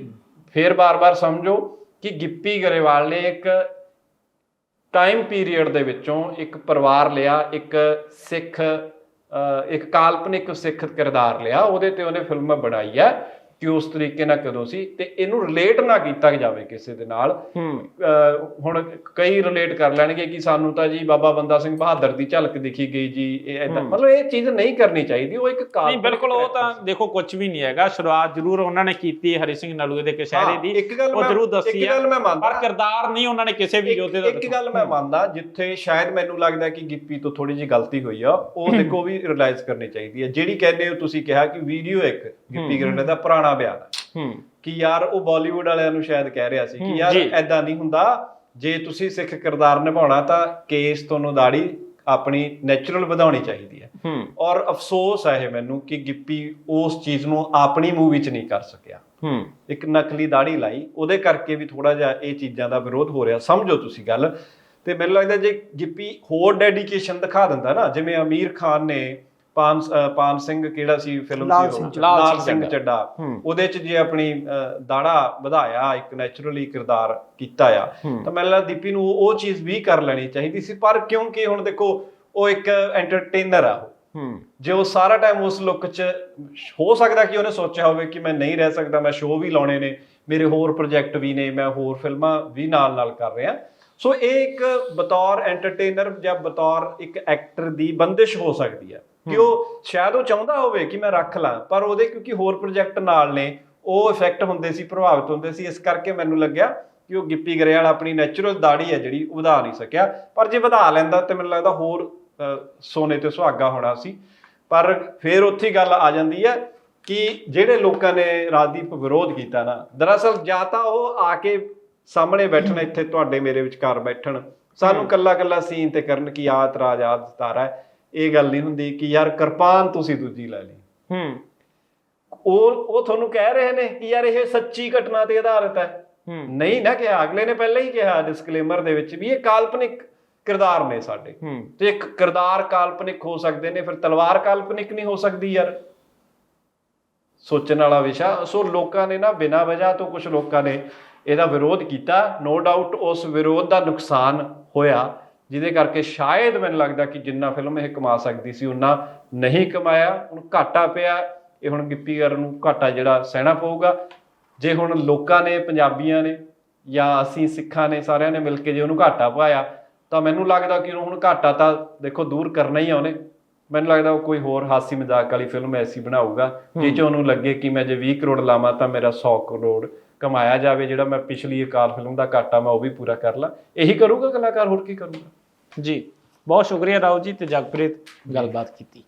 ਫੇਰ ਬਾਰ-ਬਾਰ ਸਮਝੋ ਕਿ ਗਿੱਪੀ ਗਰੇਵਾਲ ਨੇ ਇੱਕ ਟਾਈਮ ਪੀਰੀਅਡ ਦੇ ਵਿੱਚੋਂ ਇੱਕ ਪਰਿਵਾਰ ਲਿਆ ਇੱਕ ਸਿੱਖ ਅਹ, ਇੱਕ ਕਾਲਪਨਿਕ ਸਿੱਖ ਕਿਰਦਾਰ ਲਿਆ ਉਹਦੇ ਤੇ ਉਹਨੇ ਫਿਲਮ ਬਣਾਈ ਹੈ। ਕਿ ਉਸ ਤਰੀਕੇ ਨਾਲ ਕਦੋਂ ਸੀ ਤੇ ਇਹਨੂੰ ਰਿਲੇਟ ਨਾ ਕੀਤਾ ਜਾਵੇ ਕਿਸੇ ਦੇ ਨਾਲ। ਹੂੰ। ਹੁਣ ਕਈ ਰਿਲੇਟ ਕਰ ਲੈਣਗੇ ਕਿ ਸਾਨੂੰ ਤਾਂ ਜੀ ਬਾਬਾ ਬੰਦਾ ਸਿੰਘ ਬਹਾਦਰ ਦੀ ਝਲਕ ਦਿਖੀ ਗਈ ਜੀ ਇਹ ਏਦਾਂ। ਮਤਲਬ ਇਹ ਚੀਜ਼ ਨਹੀਂ ਕਰਨੀ ਚਾਹੀਦੀ ਉਹ ਇੱਕ ਨਹੀਂ ਕਾਲਪਨਿਕ ਬਿਲਕੁਲ ਉਹ ਤਾਂ। ਦੇਖੋ ਕੁਝ ਵੀ ਨਹੀਂ ਹੈਗਾ। ਸ਼ੁਰੂਆਤ ਜ਼ਰੂਰ ਉਹਨਾਂ ਨੇ ਕੀਤੀ ਹਰੀ ਸਿੰਘ ਨਲੂਏ ਦੇ ਕਸ਼ਹਿਰੇ ਹਾਂ, ਦੀ। ਉਹ ਮੈਂ- ਜ਼ਰੂਰ ਦੱਸੀ ਇੱਕ ਗੱਲ ਮੈਂ ਮੰਨਦਾ। ਪਰ ਕਿਰਦਾਰ ਨਹੀਂ ਉਹਨਾਂ ਨੇ ਕਿਸੇ ਵੀ ਯੋਧੇ ਦਾ ਇੱਕ ਗੱਲ ਮੈਂ ਮੰਨਦਾ ਜਿੱਥੇ ਸ਼ਾਇਦ ਮੈਨੂੰ ਲੱਗਦਾ ਕਿ ਗਿੱਪੀ ਤੋਂ ਥੋੜੀ ਜਿਹੀ ਗਲਤੀ ਹੋਈ ਆ ਉਹ ਦੇਖੋ ਵੀ ਰਿਅਲਾਈਜ਼ ਕਰਨੀ ਚਾਹੀਦੀ ਹੈ। ਜਿਹੜੀ ਕਹਿੰਦੇ ਹੋ ਤੁਸੀਂ ਕਿਹਾ ਕਿ ਵੀਡੀਓ ਇੱਕ ਗਿੱਪੀ ਗਰੇਵਾਲ ਦਾ ਪੁਰਾਣਾ ਬਿਆਨ ਹੈ ਹੂੰ। ਕਿ ਯਾਰ ਉਹ ਬਾਲੀਵੁੱਡ ਵਾਲਿਆਂ ਨੂੰ ਸ਼ਾਇਦ ਕਹਿ ਰਿਹਾ ਸੀ ਕਿ ਯਾਰ। ਐਦਾਂ ਨਹੀਂ ਹੁੰਦਾ। ਜੇ ਤੁਸੀਂ ਸਿੱਖ ਕਿਰਦਾਰ ਨਿਭਾਉਣਾ ਤਾਂ ਕੇਸ ਤੁਹਾਨੂੰ ਦਾੜੀ ਆਪਣੀ ਨੈਚੁਰਲ ਵਧਾਉਣੀ ਚਾਹੀਦੀ ਹੈ। ਹੂੰ। ਔਰ ਅਫਸੋਸ ਹੈ ਇਹ ਮੈਨੂੰ ਕਿ ਗਿੱਪੀ ਉਸ ਚੀਜ਼ ਨੂੰ ਆਪਣੀ ਮੂਵੀ 'ਚ ਨਹੀਂ ਕਰ ਸਕਿਆ। ਹੂੰ। ਇੱਕ ਨਕਲੀ ਦਾੜੀ ਲਾਈ ਉਹਦੇ ਕਰਕੇ ਵੀ ਥੋੜਾ ਜਿਹਾ ਇਹ ਚੀਜ਼ਾਂ ਦਾ ਵਿਰੋਧ ਹੋ ਰਿਹਾ। ਸਮਝੋ ਤੁਸੀਂ ਗੱਲ। ਤੇ ਮੈਨੂੰ ਲੱਗਦਾ ਜੇ ਗਿੱਪੀ ਹੋਰ ਡੈਡੀਕੇਸ਼ਨ ਦਿਖਾ ਦਿੰਦਾ ਨਾ ਜਿਵੇਂ ਅਮੀਰ ਖਾਨ ਨੇ ਪਾਨ ਪਾਨ ਸਿੰਘ ਕਿਹੜਾ ਸੀ ਫਿਲਮ ਸੀ ਸਿੰਘ ਉਹ? ਲਾਲ ਸਿੰਘ ਚੱਡਾ। ਉਹਦੇ ਚ ਜੇ ਆਪਣੀ ਦਾੜਾ ਵਧਾਇਆ ਇੱਕ ਨੈਚੁਰਲੀ ਕਿਰਦਾਰ ਕੀਤਾ ਆ। ਤਾਂ ਮੈਨੂੰ ਲੱਗਦਾ ਦੀਪੀ ਨੂੰ ਉਹ ਚੀਜ਼ ਵੀ ਕਰ ਲੈਣੀ ਚਾਹੀਦੀ ਸੀ। ਪਰ ਕਿਉਂਕਿ ਹੁਣ ਦੇਖੋ ਉਹ ਇੱਕ ਐਂਟਰਟੇਨਰ ਆ ਜੇ ਉਹ ਸਾਰਾ ਟਾਈਮ ਉਸ ਲੁੱਕ 'ਚ ਹੋ ਸਕਦਾ ਕਿ ਉਹਨੇ ਸੋਚਿਆ ਹੋਵੇ ਕਿ ਮੈਂ ਨਹੀਂ ਰਹਿ ਸਕਦਾ ਮੈਂ ਸ਼ੋਅ ਵੀ ਲਾਉਣੇ ਨੇ ਮੇਰੇ ਹੋਰ ਪ੍ਰੋਜੈਕਟ ਵੀ ਨੇ ਮੈਂ ਹੋਰ ਫਿਲਮਾਂ ਵੀ ਨਾਲ-ਨਾਲ ਕਰ ਰਿਹਾ। ਸੋ ਇਹ ਇੱਕ ਬਤੌਰ ਐਂਟਰਟੇਨਰ ਜਾਂ ਬਤੌਰ ਇੱਕ ਐਕਟਰ ਦੀ ਬੰਦਿਸ਼ ਹੋ ਸਕਦੀ ਹੈ ਕਿ ਉਹ ਸ਼ਾਇਦ ਉਹ ਚਾਹੁੰਦਾ ਹੋਵੇ ਕਿ ਮੈਂ ਰੱਖ ਲਾਂ ਪਰ ਉਹਦੇ ਕਿਉਂਕਿ ਹੋਰ ਪ੍ਰੋਜੈਕਟ ਨਾਲ ਨੇ ਉਹ ਇਫੈਕਟ ਹੁੰਦੇ ਸੀ ਪ੍ਰਭਾਵਿਤ ਹੁੰਦੇ ਸੀ ਇਸ ਕਰਕੇ ਮੈਨੂੰ ਲੱਗਿਆ ਕਿ ਉਹ ਗਿੱਪੀ ਗਰੇਵਾਲ ਆਪਣੀ ਨੈਚੁਰਲ ਦਾੜੀ ਹੈ ਜਿਹੜੀ ਉਹ ਵਧਾ ਨਹੀਂ ਸਕਿਆ। ਪਰ ਜੇ ਵਧਾ ਲੈਂਦਾ ਤੇ ਮੈਨੂੰ ਲੱਗਦਾ ਹੋਰ ਸੋਨੇ ਤੇ ਸੁਹਾਗਾ ਹੋਣਾ ਸੀ। ਪਰ ਫਿਰ ਉੱਥੇ ਗੱਲ ਆ ਜਾਂਦੀ ਹੈ ਕਿ ਜਿਹੜੇ ਲੋਕਾਂ ਨੇ ਰਾਜਦੀਪ ਵਿਰੋਧ ਕੀਤਾ ਨਾ ਦਰਅਸਲ ਜਾਂ ਤਾਂ ਉਹ ਆ ਕੇ ਸਾਹਮਣੇ ਬੈਠਣ ਇੱਥੇ ਤੁਹਾਡੇ ਮੇਰੇ ਵਿਚਕਾਰ ਬੈਠਣ। ਸਾਨੂੰ ਕੱਲਾ ਕੱਲਾ ਸੀਨ ਤੇ ਕਰਨ ਕੀ ਆ ਇਤਰਾਜ਼ ਆ ਸਤਾਰਾ ਹੈ। ਇਹ ਗੱਲ ਨਹੀਂ ਹੁੰਦੀ ਕਿ ਯਾਰ ਕਿਰਪਾਨ ਤੁਸੀਂ ਦੂਜੀ ਲੈ ਲਈ। ਹੂੰ। ਉਹ ਉਹ ਤੁਹਾਨੂੰ ਕਹਿ ਰਹੇ ਨੇ ਕਿ ਯਾਰ ਇਹ ਸੱਚੀ ਘਟਨਾ ਤੇ ਆਧਾਰਿਤ ਹੈ। ਹੂੰ। ਨਹੀਂ ਨਾ ਕਿਹਾ ਅਗਲੇ ਨੇ ਪਹਿਲਾਂ ਹੀ ਕਿਹਾ ਡਿਸਕਲੇਮਰ ਦੇ ਵਿੱਚ ਵੀ ਇਹ ਕਾਲਪਨਿਕ ਕਿਰਦਾਰ ਨੇ ਸਾਡੇ। ਹੂੰ। ਤੇ ਇੱਕ ਕਿਰਦਾਰ ਕਾਲਪਨਿਕ ਹੋ ਸਕਦੇ ਨੇ ਫਿਰ ਤਲਵਾਰ ਕਾਲਪਨਿਕ ਨਹੀਂ ਹੋ ਸਕਦੀ ਯਾਰ। ਸੋਚਣ ਵਾਲਾ ਵਿਸ਼ਾ। ਸੋ ਲੋਕਾਂ ਨੇ ਨਾ ਬਿਨਾਂ ਵਜ੍ਹਾ ਤੋਂ ਕੁਝ ਲੋਕਾਂ ਨੇ ਇਹਦਾ ਵਿਰੋਧ ਕੀਤਾ। ਨੋ ਡਾਊਟ ਉਸ ਵਿਰੋਧ ਦਾ ਨੁਕਸਾਨ ਹੋਇਆ। ਜਿਹਦੇ ਕਰਕੇ ਸ਼ਾਇਦ ਮੈਨੂੰ ਲੱਗਦਾ ਕਿ ਜਿੰਨਾ ਫਿਲਮ ਇਹ ਕਮਾ ਸਕਦੀ ਸੀ ਉਹਨਾਂ ਨਹੀਂ ਕਮਾਇਆ ਹੁਣ ਘਾਟਾ ਪਿਆ ਇਹ ਹੁਣ ਗਿੱਪੀ ਗਰ ਨੂੰ ਘਾਟਾ ਜਿਹੜਾ ਸਹਿਣਾ ਪਊਗਾ। ਜੇ ਹੁਣ ਲੋਕਾਂ ਨੇ ਪੰਜਾਬੀਆਂ ਨੇ ਜਾਂ ਅਸੀਂ ਸਿੱਖਾਂ ਨੇ ਸਾਰਿਆਂ ਨੇ ਮਿਲ ਕੇ ਜੇ ਉਹਨੂੰ ਘਾਟਾ ਪਾਇਆ ਤਾਂ ਮੈਨੂੰ ਲੱਗਦਾ ਕਿ ਹੁਣ ਘਾਟਾ ਤਾਂ ਦੇਖੋ ਦੂਰ ਕਰਨਾ ਹੀ ਆ ਉਹਨੇ। ਮੈਨੂੰ ਲੱਗਦਾ ਉਹ ਕੋਈ ਹੋਰ ਹਾਸੀ ਮਜ਼ਾਕ ਵਾਲੀ ਫਿਲਮ ਐਸੀ ਬਣਾਊਗਾ ਜਿਹ 'ਚ ਉਹਨੂੰ ਲੱਗੇ ਕਿ ਮੈਂ ਜੇ 20 ਕਰੋੜ ਲਾਵਾਂ ਤਾਂ ਮੇਰਾ 100 ਕਰੋੜ ਕਮਾਇਆ ਜਾਵੇ, ਜਿਹੜਾ ਮੈਂ ਪਿਛਲੀ ਅਕਾਲ ਫਿਲਮ ਦਾ ਘਾਟਾ ਮੈਂ ਉਹ ਵੀ ਪੂਰਾ ਕਰ ਲਾਂ। ਇਹੀ ਕਰੂਗਾ ਕਲਾਕਾਰ, ਹੋਰ ਕੀ ਕਰੂਗਾ? ਜੀ, ਬਹੁਤ ਸ਼ੁਕਰੀਆ ਰਾਓ ਜੀ ਤੇ ਜਗਪ੍ਰੀਤ ਗੱਲਬਾਤ ਕੀਤੀ।